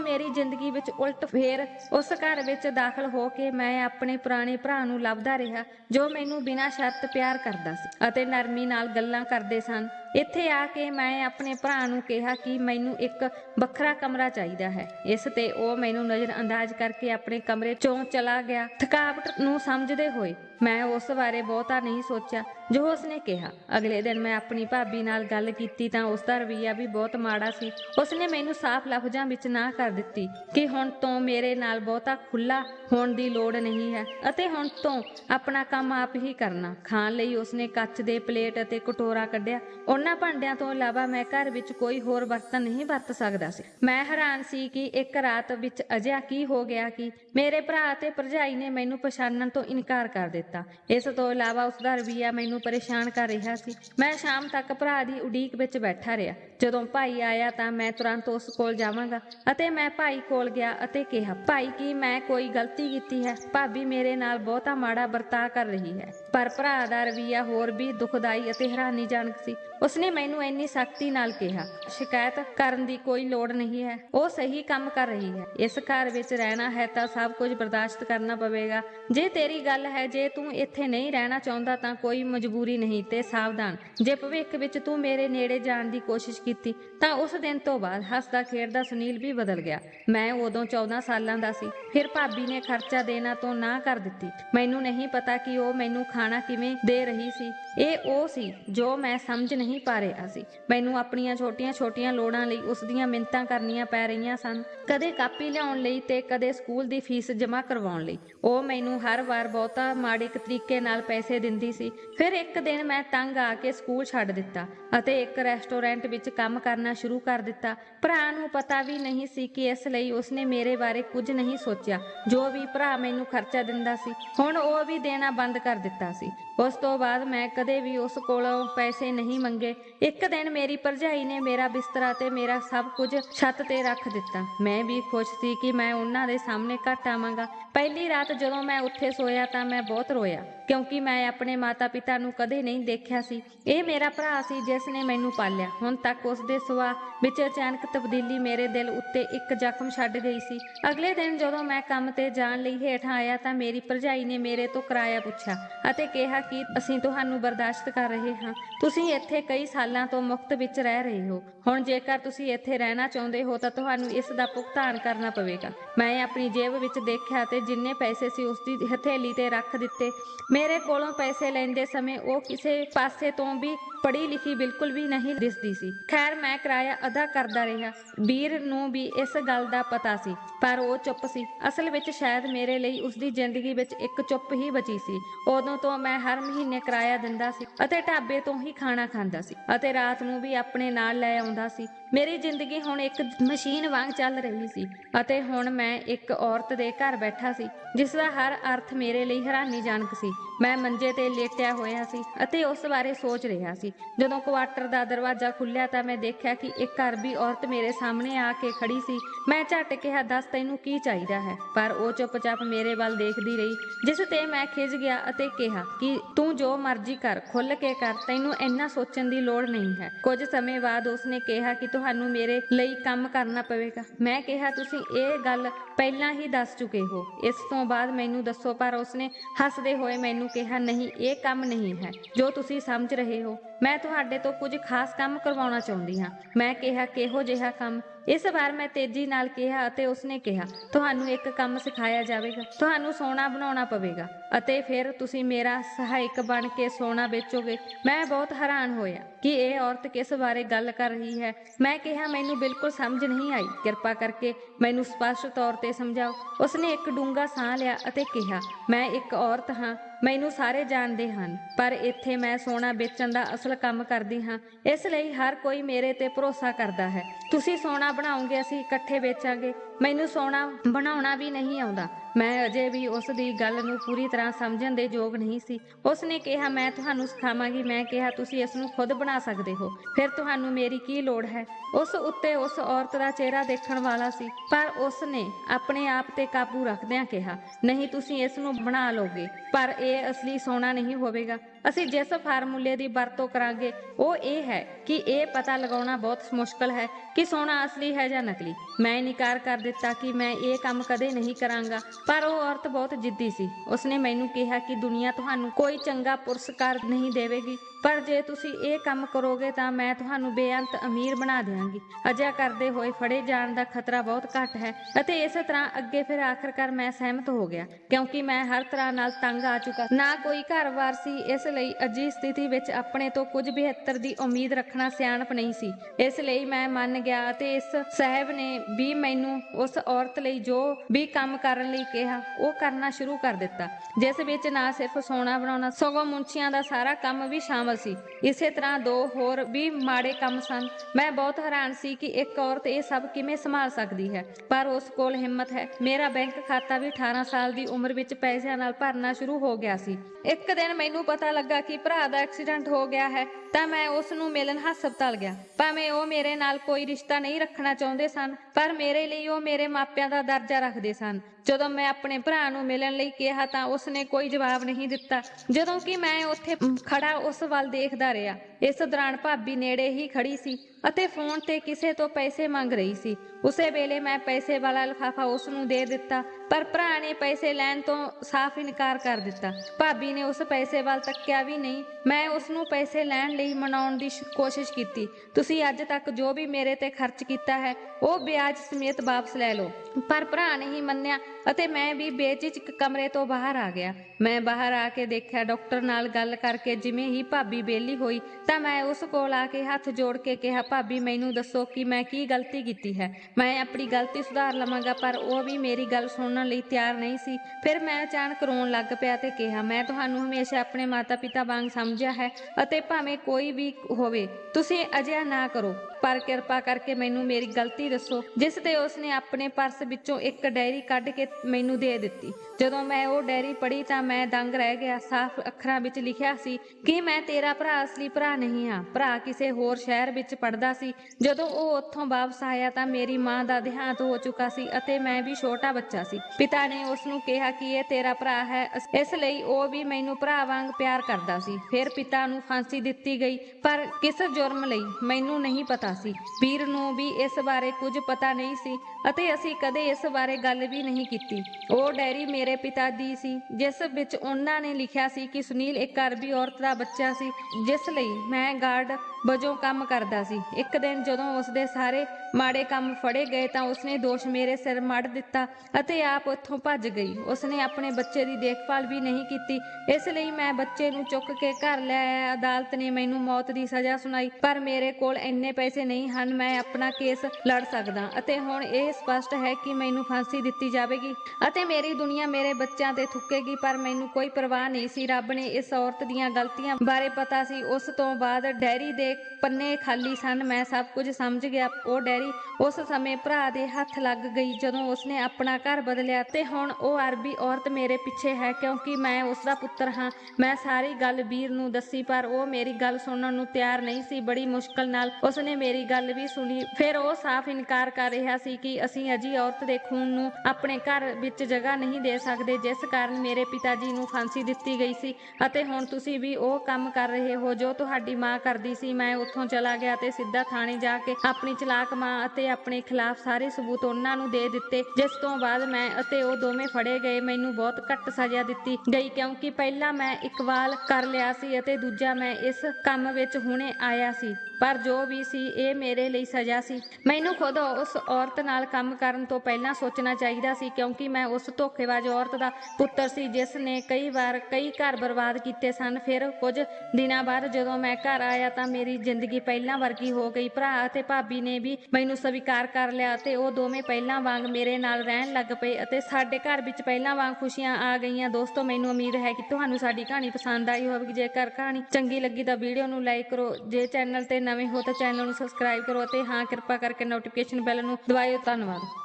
ਮੇਰੀ ਜ਼ਿੰਦਗੀ ਵਿੱਚ ਉਲਟ ਫੇਰ ਉਸ ਘਰ ਵਿੱਚ ਦਾਖਲ ਹੋ ਕੇ ਮੈਂ ਆਪਣੇ ਪੁਰਾਣੇ ਭਰਾ ਨੂੰ ਲੱਭਦਾ ਰਿਹਾ, ਜੋ ਮੈਨੂੰ ਬਿਨਾਂ ਸ਼ਰਤ ਪਿਆਰ ਕਰਦਾ ਸੀ ਅਤੇ ਨਰਮੀ ਨਾਲ ਗੱਲਾਂ ਕਰਦੇ ਸਨ। ਇੱਥੇ ਆ ਕੇ ਮੈਂ ਆਪਣੇ ਭਰਾ ਨੂੰ ਕਿਹਾ ਕਿ ਮੈਨੂੰ ਇੱਕ ਵੱਖਰਾ ਕਮਰਾ ਚਾਹੀਦਾ ਹੈ। ਇਸ ਤੇ ਉਹ ਮੈਨੂੰ ਨਜ਼ਰ ਅੰਦਾਜ਼ ਕਰਕੇ ਆਪਣੇ ਕਮਰੇ ਚੋਂ ਚਲਾ ਗਿਆ। ਥਕਾਵਟ ਨੂੰ ਸਮਝਦੇ ਹੋਏ ਮੈਂ ਉਸ ਬਾਰੇ ਬਹੁਤਾ ਨਹੀਂ ਸੋਚਿਆ, ਜੋ ਉਸਨੇ ਕਿਹਾ। ਅਗਲੇ ਦਿਨ ਮੈਂ ਆਪਣੀ ਭਾਬੀ ਨਾਲ ਗੱਲ ਕੀਤੀ ਤਾਂ ਉਸ ਦਾ ਰਵਈਆ ਵੀ ਬਹੁਤ ਮਾੜਾ ਸੀ। ਉਸਨੇ ਮੈਨੂੰ ਸਾਫ਼ ਲਫ਼ਜ਼ਾਂ ਵਿੱਚ ਨਾ ਕਰ ਦਿੱਤੀ ਕਿ ਹੁਣ ਤੋਂ ਮੇਰੇ ਨਾਲ ਬਹੁਤਾ ਖੁੱਲਾ ਹੋਣ ਦੀ ਲੋੜ ਨਹੀਂ ਹੈ ਅਤੇ ਹੁਣ ਤੋਂ ਆਪਣਾ ਕੰਮ ਆਪ ਹੀ ਕਰਨਾ। ਖਾਣ ਲਈ ਉਸਨੇ ਕੱਚ ਦੇ ਪਲੇਟ ਅਤੇ ਕਟੋਰਾ ਕੱਢਿਆ। ਉਹਨਾਂ ਭਾਂਡਿਆਂ ਤੋਂ ਇਲਾਵਾ ਮੈਂ ਘਰ ਵਿੱਚ ਕੋਈ ਹੋਰ ਬਰਤਨ ਨਹੀਂ ਵਰਤ ਸਕਦਾ ਸੀ। ਮੈਂ ਹੈਰਾਨ ਸੀ ਕਿ ਇੱਕ ਰਾਤ ਵਿੱਚ ਅਜਿਹਾ ਕੀ ਹੋ ਗਿਆ ਕਿ ਮੇਰੇ ਭਰਾ ਅਤੇ ਭਰਜਾਈ ਨੇ ਮੈਨੂੰ ਪਛਾਣਨ ਤੋਂ ਇਨਕਾਰ ਕਰ ਦਿੱਤਾ। ਇਸ ਤੋਂ ਇਲਾਵਾ ਉਸ ਦਾ ਰਵਈਆ ਮੈਨੂੰ ਪਰੇਸ਼ਾਨ ਕਰ ਰਿਹਾ ਸੀ। ਮੈਂ ਸ਼ਾਮ ਤੱਕ ਭਰਾ ਦੀ ਉਡੀਕ ਵਿੱਚ ਬੈਠਾ ਰਿਹਾ। ਜਦੋਂ ਭਾਈ ਆਇਆ ਤਾਂ ਮੈਂ ਤੁਰੰਤ ਉਸ ਕੋਲ ਜਾਵਾਂਗਾ ਅਤੇ ਮੈਂ ਭਾਈ ਕੋਲ ਗਿਆ ਅਤੇ ਕਿਹਾ, ਭਾਈ ਕੀ ਮੈਂ ਕੋਈ ਗਲਤੀ ਕੀਤੀ ਹੈ? ਭਾਬੀ ਮੇਰੇ ਨਾਲ ਬਹੁਤਾ ਮਾੜਾ ਵਰਤਾਅ ਕਰ ਰਹੀ ਹੈ। ਪਰ ਭਰਾ ਦਾ ਰਵਈਆ ਹੋਰ ਵੀ ਦੁਖਦਾਈ ਅਤੇ ਹੈਰਾਨੀਜਨਕ ਸੀ। ਉਸਨੇ ਮੈਨੂੰ ਇੰਨੀ ਸਖਤੀ ਨਾਲ ਕਿਹਾ, ਸ਼ਿਕਾਇਤ ਕਰਨ ਦੀ ਕੋਈ ਲੋੜ ਨਹੀਂ ਹੈ, ਉਹ ਸਹੀ ਕੰਮ ਕਰ ਰਹੀ ਹੈ। ਇਸ ਘਰ ਵਿੱਚ ਰਹਿਣਾ ਹੈ ਤਾਂ ਸਭ ਕੁਝ ਬਰਦਾਸ਼ਤ ਕਰਨਾ ਪਵੇਗਾ। ਜੇ ਤੇਰੀ ਗੱਲ ਹੈ, ਜੇ ਤੂੰ ਇੱਥੇ ਨਹੀਂ ਰਹਿਣਾ ਚਾਹੁੰਦਾ ਤਾਂ ਕੋਈ ਮਜਬੂਰੀ ਨਹੀਂ ਤੇ ਸਾਵਧਾਨ। ਜੇ ਭਵਿੱਖ ਵਿੱਚ ਤੂੰ ਮੇਰੇ ਨੇੜੇ ਜਾਣ ਦੀ ਕੋਸ਼ਿਸ਼ ਕੀਤੀ, ਤਾਂ ਉਸ ਦਿਨ ਤੋਂ ਬਾਅਦ ਹੱਸਦਾ ਖੇਡਦਾ ਸੁਨੀਲ ਵੀ ਬਦਲ ਗਿਆ। ਮੈਂ ਉਦੋਂ 14 ਸਾਲਾਂ ਦਾ ਸੀ। ਫਿਰ ਭਾਬੀ ਨੇ ਖਰਚਾ ਦੇਣਾ ਤੋਂ ਨਾ ਕਰ ਦਿੱਤੀ। ਮੈਨੂੰ ਨਹੀਂ ਪਤਾ ਕਿ ਉਹ ਮੈਨੂੰ ਖਾਣਾ ਕਿਵੇਂ ਦੇ ਰਹੀ ਸੀ? ਇਹ ਉਹ ਸੀ ਜੋ ਮੈਂ ਸਮਝ ਨਹੀਂ ਪਾ ਰਿਹਾ ਸੀ। ਮੈਨੂੰ ਆਪਣੀਆਂ ਛੋਟੀਆਂ-ਛੋਟੀਆਂ ਲੋੜਾਂ ਲਈ ਉਸ ਦੀਆਂ ਮਿੰਤਾਂ ਕਰਨੀਆਂ ਪੈ ਰਹੀਆਂ ਸਨ। ਕਦੇ ਕਾਪੀ ਲਿਆਉਣ ਲਈ ਤੇ ਕਦੇ ਸਕੂਲ ਦੀ ਫੀਸ ਜਮ੍ਹਾਂ ਕਰਵਾਉਣ ਲਈ। ਉਹ ਮੈਨੂੰ ਹਰ ਵਾਰ ਬਹੁਤਾ ਮਾੜੇ ਤਰੀਕੇ ਨਾਲ ਪੈਸੇ ਦਿੰਦੀ ਸੀ। ਫਿਰ ਇੱਕ ਦਿਨ ਮੈਂ ਤੰਗ ਆ ਕੇ ਸਕੂਲ ਛੱਡ ਦਿੱਤਾ ਅਤੇ ਇੱਕ ਰੈਸਟੋਰੈਂਟ ਵਿੱਚ ਕੰਮ ਕਰਨਾ ਸ਼ੁਰੂ ਕਰ ਦਿੱਤਾ। ਭਰਾ ਨੂੰ ਪਤਾ ਵੀ ਨਹੀਂ ਸੀ ਕਿ ਇਸ ਲਈ ਉਸਨੇ ਮੇਰੇ ਬਾਰੇ ਕੁਝ ਨਹੀਂ ਸੋਚਿਆ। ਜੋ ਵੀ ਭਰਾ ਮੈਨੂੰ ਖਰਚਾ ਦਿੰਦਾ ਸੀ, ਹੁਣ ਉਹ ਵੀ ਦੇਣਾ ਬੰਦ ਕਰ ਦਿੱਤਾ। ਸੀ। ਉਸ ਤੋਂ ਬਾਅਦ ਮੈਂ ਕਦੇ ਵੀ ਉਸ ਕੋਲੋਂ ਪੈਸੇ ਨਹੀਂ ਮੰਗੇ। ਇੱਕ ਦਿਨ ਮੇਰੀ ਭਰਜਾਈ ਨੇ ਮੇਰਾ ਬਿਸਤਰਾ ਤੇ ਮੇਰਾ ਸਭ ਕੁਝ ਛੱਤ ਤੇ ਰੱਖ ਦਿੱਤਾ। ਮੈਂ ਵੀ ਖੁਸ਼ ਸੀ ਕਿ ਮੈਂ ਉਹਨਾਂ ਦੇ ਸਾਹਮਣੇ ਘੱਟ ਆਵਾਂਗਾ। ਪਹਿਲੀ ਰਾਤ ਜਦੋਂ ਮੈਂ ਉੱਥੇ ਸੋਇਆ ਤਾਂ ਮੈਂ ਬਹੁਤ ਰੋਇਆ, ਕਿਉਂਕਿ ਮੈਂ ਆਪਣੇ ਮਾਤਾ-ਪਿਤਾ ਨੂੰ ਕਦੇ ਨਹੀਂ ਦੇਖਿਆ ਸੀ। ਇਹ ਮੇਰਾ ਭਰਾ ਸੀ ਜਿਸ ਨੇ ਮੈਨੂੰ ਪਾਲਿਆ। ਹੁਣ ਤੱਕ ਉਸ ਦੇ ਸੁਭਾਅ ਵਿੱਚ ਅਚਾਨਕ ਤਬਦੀਲੀ ਮੇਰੇ ਦਿਲ ਉੱਤੇ ਇੱਕ ਜ਼ਖਮ ਛੱਡ ਗਈ ਸੀ। ਅਗਲੇ ਦਿਨ ਜਦੋਂ ਮੈਂ ਕੰਮ ਤੇ ਜਾਣ ਲਈ ਹੇਠਾਂ ਆਇਆ ਤਾਂ ਮੇਰੀ ਭਰਜਾਈ ਨੇ ਮੇਰੇ ਤੋਂ ਕਿਰਾਇਆ ਪੁੱਛਿਆ ਅਤੇ ਕਿਹਾ ਕਿ ਅਸੀਂ ਤੁਹਾਨੂੰ ਬਰਦਾਸ਼ਤ ਕਰ ਰਹੇ ਹਾਂ। ਤੁਸੀਂ ਇੱਥੇ ਕਈ ਸਾਲਾਂ ਤੋਂ ਮੁਫਤ ਵਿੱਚ ਰਹਿ ਰਹੇ ਹੋ। ਹੁਣ ਜੇਕਰ ਤੁਸੀਂ ਇੱਥੇ ਰਹਿਣਾ ਚਾਹੁੰਦੇ ਹੋ ਤਾਂ ਤੁਹਾਨੂੰ ਇਸ ਦਾ ਭੁਗਤਾਨ ਕਰਨਾ ਪਵੇਗਾ। ਮੈਂ ਆਪਣੀ ਜੇਬ ਵਿੱਚ ਦੇਖਿਆ ਤੇ ਜਿੰਨੇ ਪੈਸੇ ਸੀ ਉਸ ਦੀ ਹਥੇਲੀ ਤੇ ਰੱਖ ਦਿੱਤੇ। ਮੇਰੇ ਕੋਲੋਂ ਪੈਸੇ ਲੈਂਦੇ ਸਮੇਂ ਉਹ ਕਿਸੇ ਪਾਸੇ ਤੋਂ ਵੀ ਪੜ੍ਹੀ ਲਿਖੀ ਬਿਲਕੁਲ ਵੀ ਨਹੀਂ ਦਿਸਦੀ ਸੀ। ਖੈਰ, ਮੈਂ ਕਿਰਾਇਆ ਅਦਾ ਕਰਦਾ ਰਿਹਾ। ਵੀਰ ਨੂੰ ਵੀ ਇਸ ਗੱਲ ਦਾ ਪਤਾ ਸੀ, ਪਰ ਉਹ ਚੁੱਪ ਸੀ। ਅਸਲ ਵਿੱਚ ਸ਼ਾਇਦ ਮੇਰੇ ਲਈ ਉਸ ਦੀ ਜ਼ਿੰਦਗੀ ਵਿੱਚ ਇੱਕ ਚੁੱਪ ਹੀ ਬਚੀ ਸੀ। ਉਦੋਂ ਤੋਂ ਮੈਂ ਹਰ ਮਹੀਨੇ ਕਿਰਾਇਆ ਦਿੰਦਾ ਸੀ ਅਤੇ ਢਾਬੇ ਤੋਂ ਹੀ ਖਾਣਾ ਖਾਂਦਾ ਸੀ ਅਤੇ ਰਾਤ ਨੂੰ ਵੀ ਆਪਣੇ ਨਾਲ ਲੈ ਆਉਂਦਾ ਸੀ। ਮੇਰੀ ਜ਼ਿੰਦਗੀ ਹੁਣ ਇੱਕ ਮਸ਼ੀਨ ਵਾਂਗ ਚੱਲ ਰਹੀ ਸੀ ਅਤੇ ਹੁਣ ਮੈਂ ਇੱਕ ਔਰਤ ਦੇ ਘਰ ਬੈਠਾ ਸੀ, ਜਿਸ ਦਾ ਹਰ ਅਰਥ ਮੇਰੇ ਲਈ ਹੈਰਾਨੀਜਨਕ ਸੀ। ਮੈਂ ਮੰਜੇ ਤੇ ਲੇਟਿਆ ਹੋਇਆ ਸੀ ਅਤੇ ਉਸ ਬਾਰੇ ਸੋਚ ਰਿਹਾ ਸੀ। ਜਦੋਂ ਕੁਆਟਰ ਦਾ ਦਰਵਾਜ਼ਾ ਖੁੱਲਿਆ ਤਾਂ ਮੈਂ ਦੇਖਿਆ ਕਿ ਇੱਕ ਘਰ ਵੀ ਔਰਤ ਮੇਰੇ ਸਾਹਮਣੇ ਆ ਕੇ ਖੜੀ ਸੀ। ਮੈਂ ਝਟ ਕਿਹਾ, ਦੱਸ, ਤੈਨੂੰ ਕੀ ਚਾਹੀਦਾ ਹੈ? ਪਰ ਉਹ ਚੁੱਪਚਾਪ ਮੇਰੇ ਵੱਲ ਦੇਖਦੀ ਰਹੀ, ਜਿਸ ਤੇ ਮੈਂ ਖਿਜ ਗਿਆ ਅਤੇ ਕਿਹਾ ਕਿ ਤੂੰ ਜੋ ਮਰਜ਼ੀ ਕਰ ਖੁੱਲ ਕੇ ਕਰ, ਤੈਨੂੰ ਇੰਨਾ ਸੋਚਣ ਦੀ ਲੋੜ ਨਹੀਂ ਹੈ। ਕੁਝ ਸਮੇਂ ਬਾਅਦ ਉਸਨੇ ਕਿਹਾ ਕਿ ਤੁਹਾਨੂੰ ਮੇਰੇ ਲਈ ਕੰਮ ਕਰਨਾ ਪਵੇਗਾ। ਮੈਂ ਕਿਹਾ, ਤੁਸੀਂ ਇਹ ਗੱਲ ਪਹਿਲਾਂ ਹੀ ਦੱਸ ਚੁੱਕੇ ਹੋ। ਇਸ ਤੋਂ ਬਾਅਦ ਮੈਨੂੰ ਦੱਸੋ। ਪਰ ਉਸਨੇ ਹੱਸਦੇ ਹੋਏ ਮੈਨੂੰ ਕਿਹਾ, ਨਹੀਂ, ਇਹ ਕੰਮ ਨਹੀਂ ਹੈ। ਜੋ ਤੁਸੀਂ ਸਮਝ ਰਹੇ ਹੋ, ਮੈਂ ਤੁਹਾਡੇ ਤੋਂ ਕੁਝ ਖਾਸ ਕੰਮ ਕਰਵਾਉਣਾ ਚਾਹੁੰਦੀ ਹਾਂ। ਮੈਂ ਕਿਹਾ, ਕਿਹੋ ਜਿਹਾ ਕੰਮ ਇਸ ਵਾਰ ਮੈਂ ਤੇਜ਼ੀ ਨਾਲ ਕਿਹਾ ਅਤੇ ਉਸਨੇ ਕਿਹਾ, ਤੁਹਾਨੂੰ ਇੱਕ ਕੰਮ ਸਿਖਾਇਆ ਜਾਵੇਗਾ। ਤੁਹਾਨੂੰ ਸੋਨਾ ਬਣਾਉਣਾ ਪਵੇਗਾ ਅਤੇ ਫਿਰ ਤੁਸੀਂ ਮੇਰਾ ਸਹਾਇਕ ਬਣ ਕੇ ਸੋਨਾ ਵੇਚੋਗੇ। ਮੈਂ ਬਹੁਤ ਹੈਰਾਨ ਹੋਇਆ ਕਿ ਇਹ ਔਰਤ ਕਿਸ ਬਾਰੇ ਗੱਲ ਕਰ ਰਹੀ ਹੈ। ਮੈਂ ਕਿਹਾ, ਮੈਨੂੰ ਬਿਲਕੁਲ ਸਮਝ ਨਹੀਂ ਆਈ। ਕਿਰਪਾ ਕਰਕੇ ਮੈਨੂੰ ਸਪਸ਼ਟ ਤੌਰ ਤੇ ਸਮਝਾਓ। ਉਸਨੇ ਇੱਕ ਡੂੰਘਾ ਸਾਹ ਲਿਆ ਅਤੇ ਕਿਹਾ, ਮੈਂ ਇੱਕ ਔਰਤ ਹਾਂ। ਮੈਨੂੰ ਸਾਰੇ ਜਾਣਦੇ ਹਨ, ਪਰ ਇੱਥੇ ਮੈਂ ਸੋਨਾ ਵੇਚਣ ਦਾ ਅਸਲ ਕੰਮ ਕਰਦੀ ਹਾਂ। ਇਸ ਲਈ ਹਰ ਕੋਈ ਮੇਰੇ ਤੇ ਭਰੋਸਾ ਕਰਦਾ ਹੈ। ਤੁਸੀਂ ਸੋਨਾ ਬਣਾਓਗੇ ਅਸੀਂ ਇਕੱਠੇ ਵੇਚਾਂਗੇ। ਮੈਨੂੰ ਸੋਨਾ ਬਣਾਉਣਾ ਵੀ ਨਹੀਂ ਆਉਂਦਾ। ਮੈਂ ਅਜੇ ਵੀ ਉਸ ਦੀ ਗੱਲ ਨੂੰ ਪੂਰੀ ਤਰ੍ਹਾਂ ਸਮਝਣ ਦੇ ਯੋਗ ਨਹੀਂ ਸੀ। ਉਸਨੇ ਕਿਹਾ, ਮੈਂ ਤੁਹਾਨੂੰ ਸਿਖਾਵਾਂਗੀ। ਮੈਂ ਕਿਹਾ, ਤੁਸੀਂ ਇਸ ਨੂੰ ਖੁਦ ਬਣਾ ਸਕਦੇ ਹੋ। ਫਿਰ ਤੁਹਾਨੂੰ ਮੇਰੀ ਕੀ ਲੋੜ ਹੈ? ਉਸ ਉੱਤੇ ਉਸ ਔਰਤ ਦਾ ਚਿਹਰਾ ਦੇਖਣ ਵਾਲਾ ਸੀ, ਪਰ ਉਸ ਨੇ ਆਪਣੇ ਆਪ ਤੇ ਕਾਬੂ ਰੱਖਦਿਆਂ ਕਿਹਾ, ਨਹੀਂ, ਤੁਸੀਂ ਇਸ ਨੂੰ ਬਣਾ ਲਓਗੇ, ਪਰ ਇਹ ਅਸਲੀ ਸੋਨਾ ਨਹੀਂ ਹੋਵੇਗਾ। ਅਸੀਂ ਜਿਸ ਫਾਰਮੂਲੇ ਦੀ ਵਰਤੋਂ ਕਰਾਂਗੇ, ਉਹ ਇਹ ਹੈ ਕਿ ਇਹ ਪਤਾ ਲਗਾਉਣਾ ਬਹੁਤ ਮੁਸ਼ਕਲ ਹੈ ਕਿ ਸੋਨਾ ਅਸਲੀ ਹੈ ਜਾਂ ਨਕਲੀ। ਮੈਂ ਇਨਕਾਰ ਕਰ ਦਿੱਤਾ ਕਿ ਮੈਂ ਇਹ ਕੰਮ ਕਦੇ ਨਹੀਂ ਕਰਾਂਗਾ, ਪਰ ਉਹ ਔਰਤ ਬਹੁਤ ਜਿੱਦੀ ਸੀ। ਉਸਨੇ ਮੈਨੂੰ ਕਿਹਾ ਕਿ ਦੁਨੀਆ ਤੁਹਾਨੂੰ ਕੋਈ ਚੰਗਾ ਪੁਰਸਕਾਰ ਨਹੀਂ ਦੇਵੇਗੀ। ਪਰ ਜੇ ਤੁਸੀਂ ਇਹ ਕੰਮ ਕਰੋਗੇ ਤਾਂ ਮੈਂ ਤੁਹਾਨੂੰ ਬੇਅੰਤ ਅਮੀਰ ਬਣਾ ਦਿਆਂਗੀ ਅਜਿਹਾ ਕਰਦੇ ਹੋਏ ਫੜੇ ਜਾਣ ਦਾ ਖਤਰਾ ਬਹੁਤ ਘੱਟ ਹੈ ਅਤੇ ਇਸੇ ਤਰ੍ਹਾਂ ਅੱਗੇ ਫਿਰ ਆਖਰਕਾਰ ਮੈਂ ਸਹਿਮਤ ਹੋ ਗਿਆ, ਕਿਉਂਕਿ ਮੈਂ ਹਰ ਤਰ੍ਹਾਂ ਨਾਲ ਤੰਗ ਆ ਚੁੱਕਾ। ਨਾ ਕੋਈ ਘਰ-ਬਾਰ ਸੀ, ਇਸ ਲਈ ਅਜੀ ਸਥਿਤੀ ਵਿੱਚ ਆਪਣੇ ਤੋਂ ਕੁਝ ਬਿਹਤਰ ਦੀ ਉਮੀਦ ਰੱਖਣਾ ਸਿਆਣਪ ਨਹੀਂ ਸੀ। ਇਸ ਲਈ ਮੈਂ ਮੰਨ ਗਿਆ ਅਤੇ ਇਸ ਸਾਹਿਬ ਨੇ ਵੀ ਮੈਨੂੰ ਉਸ ਔਰਤ ਲਈ ਜੋ ਵੀ ਕੰਮ ਕਰਨ ਲਈ ਕਿਹਾ, ਉਹ ਕਰਨਾ ਸ਼ੁਰੂ ਕਰ ਦਿੱਤਾ, ਜਿਸ ਵਿੱਚ ਨਾ ਸਿਰਫ ਸੋਨਾ ਬਣਾਉਣਾ, ਸਗੋਂ ਮੁੰਚੀਆਂ ਦਾ ਸਾਰਾ ਕੰਮ ਵੀ ਸ਼ਾਮਲ ਸੀ। ਇਸੇ ਤਰ੍ਹਾਂ ਦੋ ਹੋਰ ਵੀ ਮਾੜੇ ਕੰਮ ਸਨ। ਮੈਂ ਬਹੁਤ ਹੈਰਾਨ ਸੀ ਕਿ ਇੱਕ ਔਰਤ ਇਹ ਸਭ ਕਿਵੇਂ ਸੰਭਾਲ ਸਕਦੀ ਹੈ। ਪਰ ਉਸ ਕੋਲ ਹਿੰਮਤ ਹੈ। ਮੇਰਾ ਬੈਂਕ ਖਾਤਾ ਵੀ 18 ਸਾਲ ਦੀ ਉਮਰ ਵਿੱਚ ਪੈਸਿਆਂ ਨਾਲ ਭਰਨਾ ਸ਼ੁਰੂ ਹੋ ਗਿਆ ਸੀ। ਇੱਕ ਦਿਨ ਮੈਨੂੰ ਪਤਾ ਲੱਗਾ ਕਿ ਭਰਾ ਦਾ ਐਕਸੀਡੈਂਟ ਹੋ ਗਿਆ ਹੈ, ਤਾਂ ਮੈਂ ਉਸ ਨੂੰ ਮਿਲਣ ਹਸਪਤਾਲ ਗਿਆ। ਭਾਵੇਂ ਉਹ ਮੇਰੇ ਨਾਲ ਕੋਈ ਰਿਸ਼ਤਾ ਨਹੀਂ ਰੱਖਣਾ ਚਾਹੁੰਦੇ ਸਨ, ਪਰ ਮੇਰੇ ਲਈ ਉਹ ਮੇਰੇ ਮਾਪਿਆਂ ਦਾ ਦਰਜਾ ਰੱਖਦੇ ਸਨ। ਜਦੋਂ ਮੈਂ ਆਪਣੇ ਭਰਾ ਨੂੰ ਮਿਲਣ ਲਈ ਕਿਹਾ ਤਾਂ ਉਸਨੇ ਕੋਈ ਜਵਾਬ ਨਹੀਂ ਦਿੱਤਾ। ਜਦੋਂ ਕਿ ਮੈਂ ਉੱਥੇ ਖੜਾ ਉਸ ਵੱਲ ਦੇਖਦਾ ਰਿਹਾ। ਇਸ ਦੌਰਾਨ ਭਾਬੀ ਨੇੜੇ ਹੀ ਖੜੀ ਸੀ। ਅਤੇ ਫੋਨ ਤੇ ਕਿਸੇ ਤੋਂ ਪੈਸੇ ਮੰਗ ਰਹੀ ਸੀ। ਉਸੇ ਵੇਲੇ ਮੈਂ ਪੈਸੇ ਵਾਲਾ ਲਿਫਾਫਾ ਉਸ ਨੂੰ ਦੇ ਦਿੱਤਾ, ਪਰ ਭਰਾ ਨੇ ਪੈਸੇ ਲੈਣ ਤੋਂ ਸਾਫ਼ ਇਨਕਾਰ ਕਰ ਦਿੱਤਾ। ਭਾਬੀ ਨੇ ਉਸ ਪੈਸੇ ਵੱਲ ਤੱਕਿਆ ਵੀ ਨਹੀਂ। ਮੈਂ ਉਸ ਨੂੰ ਪੈਸੇ ਲੈਣ ਲਈ ਮਨਾਉਣ ਦੀ ਸ਼- ਕੋਸ਼ਿਸ਼ ਕੀਤੀ। ਤੁਸੀਂ ਅੱਜ ਤੱਕ ਜੋ ਵੀ ਮੇਰੇ ਤੇ ਖਰਚ ਕੀਤਾ ਹੈ, ਉਹ ਵਿਆਜ ਸਮੇਤ ਵਾਪਸ ਲੈ ਲਓ। ਪਰ ਭਰਾ ਨਹੀਂ ਮੰਨਿਆ ਅਤੇ ਮੈਂ ਵੀ ਬੇਝਿਜਕ ਕਮਰੇ ਤੋਂ ਬਾਹਰ ਆ ਗਿਆ। ਮੈਂ ਬਾਹਰ ਆ ਕੇ ਦੇਖਿਆ ਡਾਕਟਰ ਨਾਲ ਗੱਲ ਕਰਕੇ ਜਿਵੇਂ ਹੀ ਭਾਬੀ ਬੇਲੀ ਹੋਈ ਤਾਂ ਮੈਂ ਉਸ ਕੋਲ ਆ ਕੇ ਹੱਥ ਜੋੜ ਕੇ ਕਿਹਾ ਭਾਬੀ ਮੈਨੂੰ ਦੱਸੋ ਕਿ ਮੈਂ ਕੀ ਗਲਤੀ ਕੀਤੀ ਹੈ? ਮੈਂ ਆਪਣੀ ਗਲਤੀ ਸੁਧਾਰ ਲਵਾਂਗਾ, ਪਰ ਉਹ ਵੀ ਮੇਰੀ ਗੱਲ ਸੁਣਨ ਲਈ ਤਿਆਰ ਨਹੀਂ ਸੀ। ਫਿਰ ਮੈਂ ਅਚਾਨਕ ਰੋਣ ਲੱਗ ਪਿਆ ਤੇ ਕਿਹਾ, ਮੈਂ ਤੁਹਾਨੂੰ ਹਮੇਸ਼ਾ ਆਪਣੇ ਮਾਤਾ-ਪਿਤਾ ਵਾਂਗ ਸਮਝਿਆ ਹੈ ਅਤੇ ਭਾਵੇਂ ਕੋਈ ਵੀ ਹੋਵੇ, ਤੁਸੀਂ ਅਜਿਹਾ ਨਾ ਕਰੋ। ਪਰ ਕਿਰਪਾ ਕਰਕੇ ਮੈਨੂੰ ਮੇਰੀ ਗਲਤੀ ਦੱਸੋ। ਜਿਸ ਤੇ ਉਸਨੇ ਆਪਣੇ ਪਰਸ ਵਿੱਚੋਂ ਇੱਕ ਡਾਇਰੀ ਕੱਢ ਕੇ ਮੈਨੂੰ ਦੇ ਦਿੱਤੀ। ਜਦੋਂ ਮੈਂ ਉਹ ਡਾਇਰੀ ਪੜ੍ਹੀ ਤਾਂ ਮੈਂ ਦੰਗ ਰਹਿ ਗਿਆ। ਸਾਫ਼ ਅੱਖਰਾਂ ਵਿੱਚ ਲਿਖਿਆ ਸੀ ਕਿ ਮੈਂ ਤੇਰਾ ਭਰਾ, ਅਸਲੀ ਭਰਾ ਨਹੀਂ ਹਾਂ। ਭਰਾ ਕਿਸੇ ਹੋਰ ਸ਼ਹਿਰ ਵਿੱਚ ਪੜਦਾ ਸੀ। ਜਦੋਂ ਉਹ ਉੱਥੋਂ ਵਾਪਸ ਆਇਆ ਤਾਂ ਮੇਰੀ ਮਾਂ ਦਾ ਦੇਹਾਂਤ ਹੋ ਚੁੱਕਾ ਸੀ ਅਤੇ ਮੈਂ ਵੀ ਛੋਟਾ ਬੱਚਾ ਸੀ। ਪਿਤਾ ਨੇ ਉਸ ਨੂੰ ਕਿਹਾ ਕਿ ਇਹ ਤੇਰਾ ਭਰਾ ਹੈ। ਇਸ ਲਈ ਉਹ ਵੀ ਮੈਨੂੰ ਭਰਾ ਵਾਂਗ ਪਿਆਰ ਕਰਦਾ ਸੀ। ਫਿਰ ਪਿਤਾ ਨੂੰ ਫਾਂਸੀ ਦਿੱਤੀ ਗਈ, ਪਰ ਕਿਸ ਜੁਰਮ ਲਈ? ਮੈਨੂੰ ਨਹੀਂ ਪਤਾ। ਸੀ। ਵੀਰ ਨੂੰ ਵੀ ਇਸ ਬਾਰੇ ਕੁਝ ਪਤਾ ਨਹੀਂ ਸੀ। ਅਤੇ ਅਸੀਂ ਕਦੇ ਇਸ ਬਾਰੇ ਗੱਲ ਵੀ ਨਹੀਂ ਕੀਤੀ। ਉਹ ਡਾਇਰੀ ਮੇਰੇ ਪਿਤਾ ਦੀ ਸੀ, ਜਿਸ ਵਿੱਚ ਉਹਨਾਂ ਨੇ ਲਿਖਿਆ ਸੀ ਕਿ ਸੁਨੀਲ ਇੱਕ ਅਰਬੀ ਔਰਤ ਦਾ ਬੱਚਾ ਸੀ, ਜਿਸ ਲਈ ਮੈਂ ਗਾਰਡ ਵਜੋਂ ਕੰਮ ਕਰਦਾ ਸੀ। ਇੱਕ ਦਿਨ ਜਦੋਂ ਉਸਦੇ ਸਾਰੇ ਮਾੜੇ ਕੰਮ ਫੜੇ ਗਏ ਤਾਂ ਉਸਨੇ ਦੋਸ਼ ਮੇਰੇ ਸਿਰ ਮੜ ਦਿੱਤਾ ਅਤੇ ਆਪ ਉੱਥੋਂ ਭੱਜ ਗਈ। ਉਸਨੇ ਆਪਣੇ ਬੱਚੇ ਦੀ ਦੇਖਭਾਲ ਵੀ ਨਹੀਂ ਕੀਤੀ, ਇਸ ਲਈ ਮੈਂ ਬੱਚੇ ਨੂੰ ਚੁੱਕ ਕੇ ਘਰ ਲੈ ਆਇਆ। ਅਦਾਲਤ ਨੇ ਮੈਨੂੰ ਮੌਤ ਦੀ ਸਜ਼ਾ ਸੁਣਾਈ, ਪਰ ਮੇਰੇ ਕੋਲ ਇੰਨੇ ਪੈਸੇ ਨਹੀਂ ਹਨ, ਮੈਂ ਆਪਣਾ ਕੇਸ ਲੜ ਸਕਦਾ। ਅਤੇ ਹੁਣ ਇਹ ਸਪਸ਼ਟ ਹੈ ਕਿ ਮੈਨੂੰ ਫਾਂਸੀ ਦਿੱਤੀ ਜਾਵੇਗੀ ਅਤੇ ਮੇਰੀ ਦੁਨੀਆ ਮੇਰੇ ਬੱਚਿਆਂ ਤੇ ਥੁੱਕੇਗੀ, ਪਰ ਮੈਨੂੰ ਕੋਈ ਪਰਵਾਹ ਨਹੀਂ ਸੀ। ਰੱਬ ਨੇ ਇਸ ਔਰਤ ਦੀਆਂ ਗਲਤੀਆਂ ਬਾਰੇ ਪਤਾ ਸੀ। ਉਸ ਤੋਂ ਬਾਅਦ ਡੈਰੀ ਦੇ ਪੰਨੇ ਖਾਲੀ ਸਨ। ਮੈਂ ਸਭ ਕੁਝ ਸਮਝ ਗਿਆ। ਉਹ ਡੈਰੀ ਉਸ ਸਮੇਂ ਭਰਾ ਦੇ ਹੱਥ ਲੱਗ ਗਈ ਜਦੋਂ ਉਸਨੇ ਆਪਣਾ ਘਰ ਬਦਲਿਆ ਤੇ ਹੁਣ ਉਹ ਅਰਬੀ ਔਰਤ ਮੇਰੇ ਪਿੱਛੇ ਹੈ ਕਿਉਂਕਿ ਮੈਂ ਉਸ ਦਾ ਪੁੱਤਰ ਹਾਂ। ਮੈਂ ਸਾਰੀ ਗੱਲ ਵੀਰ ਨੂੰ ਦੱਸੀ, ਪਰ ਉਹ ਮੇਰੀ ਗੱਲ ਸੁਣਨ ਨੂੰ ਤਿਆਰ ਨਹੀਂ ਸੀ। ਬੜੀ ਮੁਸ਼ਕਲ ਨਾਲ ਉਸਨੇ ਮੇਰੀ ਗੱਲ ਵੀ ਸੁਣੀ। ਫਿਰ ਉਹ ਸਾਫ਼ ਇਨਕਾਰ ਕਰ ਰਿਹਾ ਸੀ ਕਿ ਅਸੀਂ ਅਜੀ ਔਰਤ ਦੇ ਖੂਨ ਨੂੰ ਆਪਣੇ ਘਰ ਵਿੱਚ ਜਗ੍ਹਾ ਨਹੀਂ ਦੇ ਸਕਦੇ, ਜਿਸ ਕਾਰਨ ਮੇਰੇ ਪਿਤਾ ਜੀ ਨੂੰ ਫਾਂਸੀ ਦਿੱਤੀ ਗਈ ਸੀ ਅਤੇ ਹੁਣ ਤੁਸੀਂ ਵੀ ਉਹ ਕੰਮ ਕਰ ਰਹੇ ਹੋ ਜੋ ਤੁਹਾਡੀ ਮਾਂ ਕਰਦੀ ਸੀ। ਮੈਂ ਉੱਥੋਂ ਚਲਾ ਗਿਆ ਤੇ ਸਿੱਧਾ ਥਾਣੇ ਜਾ ਕੇ ਆਪਣੀ ਚਲਾਕ ਮਾਂ ਅਤੇ ਆਪਣੇ ਖਿਲਾਫ ਸਾਰੇ ਸਬੂਤ ਉਹਨਾਂ ਨੂੰ ਦੇ ਦਿੱਤੇ, ਜਿਸ ਤੋਂ ਬਾਅਦ ਮੈਂ ਅਤੇ ਉਹ ਦੋਵੇਂ ਫੜੇ ਗਏ। ਮੈਨੂੰ ਬਹੁਤ ਘੱਟ ਸਜ਼ਾ ਦਿੱਤੀ ਗਈ ਕਿਉਂਕਿ ਪਹਿਲਾਂ ਮੈਂ ਇਕਵਾਲ ਕਰ ਲਿਆ ਸੀ ਅਤੇ ਦੂਜਾ ਮੈਂ ਇਸ ਕੰਮ ਵਿੱਚ ਹੁਣੇ ਆਇਆ ਸੀ। ਪਰ ਜੋ ਵੀ ਸੀ, ਇਹ ਮੇਰੇ ਲਈ ਸਜ਼ਾ ਸੀ। ਮੈਨੂੰ ਖੁਦ ਉਸ ਔਰਤ ਨਾਲ ਕੰਮ ਕਰਨ ਤੋਂ ਪਹਿਲਾਂ ਸੋਚਣਾ ਚਾਹੀਦਾ ਸੀ, ਕਿਉਂਕਿ ਮੈਂ ਉਸ ਧੋਖੇਬਾਜ਼ ਔਰਤ ਦਾ ਪੁੱਤਰ ਸੀ, ਜਿਸ ਨੇ ਕਈ ਵਾਰ ਕਈ ਘਰ ਬਰਬਾਦ ਕੀਤੇ ਸਨ। ਫਿਰ ਕੁਝ ਦਿਨਾਂ ਬਾਅਦ ਜਦੋਂ ਮੈਂ ਘਰ ਆਇਆ ਤਾਂ ਮੇਰੀ ਜ਼ਿੰਦਗੀ ਪਹਿਲਾਂ ਵਰਗੀ ਹੋ ਗਈ। ਭਰਾ ਅਤੇ ਭਾਬੀ ਨੇ ਵੀ ਮੈਨੂੰ ਸਵੀਕਾਰ ਕਰ ਲਿਆ ਅਤੇ ਉਹ ਦੋਵੇਂ ਪਹਿਲਾਂ ਵਾਂਗ ਮੇਰੇ ਨਾਲ ਰਹਿਣ ਲੱਗ ਪਏ ਅਤੇ ਸਾਡੇ ਘਰ ਵਿੱਚ ਪਹਿਲਾਂ ਵਾਂਗ ਖੁਸ਼ੀਆਂ ਆ ਗਈਆਂ। ਦੋਸਤੋ, ਮੈਨੂੰ ਉਮੀਦ ਹੈ ਕਿ ਤੁਹਾਨੂੰ ਸਾਡੀ ਕਹਾਣੀ ਪਸੰਦ ਆਈ ਹੋਵੇਗੀ। ਜੇਕਰ ਕਹਾਣੀ ਚੰਗੀ ਲੱਗੀ ਤਾਂ ਵੀਡੀਓ ਨੂੰ ਲਾਈਕ ਕਰੋ। ਜੇ ਚੈਨਲ ਤੇ ਨਵੇਂ ਹੋ ਤਾਂ ਚੈਨਲ ਨੂੰ ਸਬਸਕ੍ਰਾਈਬ ਕਰੋ ਅਤੇ ਹਾਂ, ਕਿਰਪਾ ਕਰਕੇ ਨੋਟੀਫਿਕੇਸ਼ਨ ਬੈਲ ਨੂੰ ਦਬਾਇਓ ਧੰਨਵਾਦ।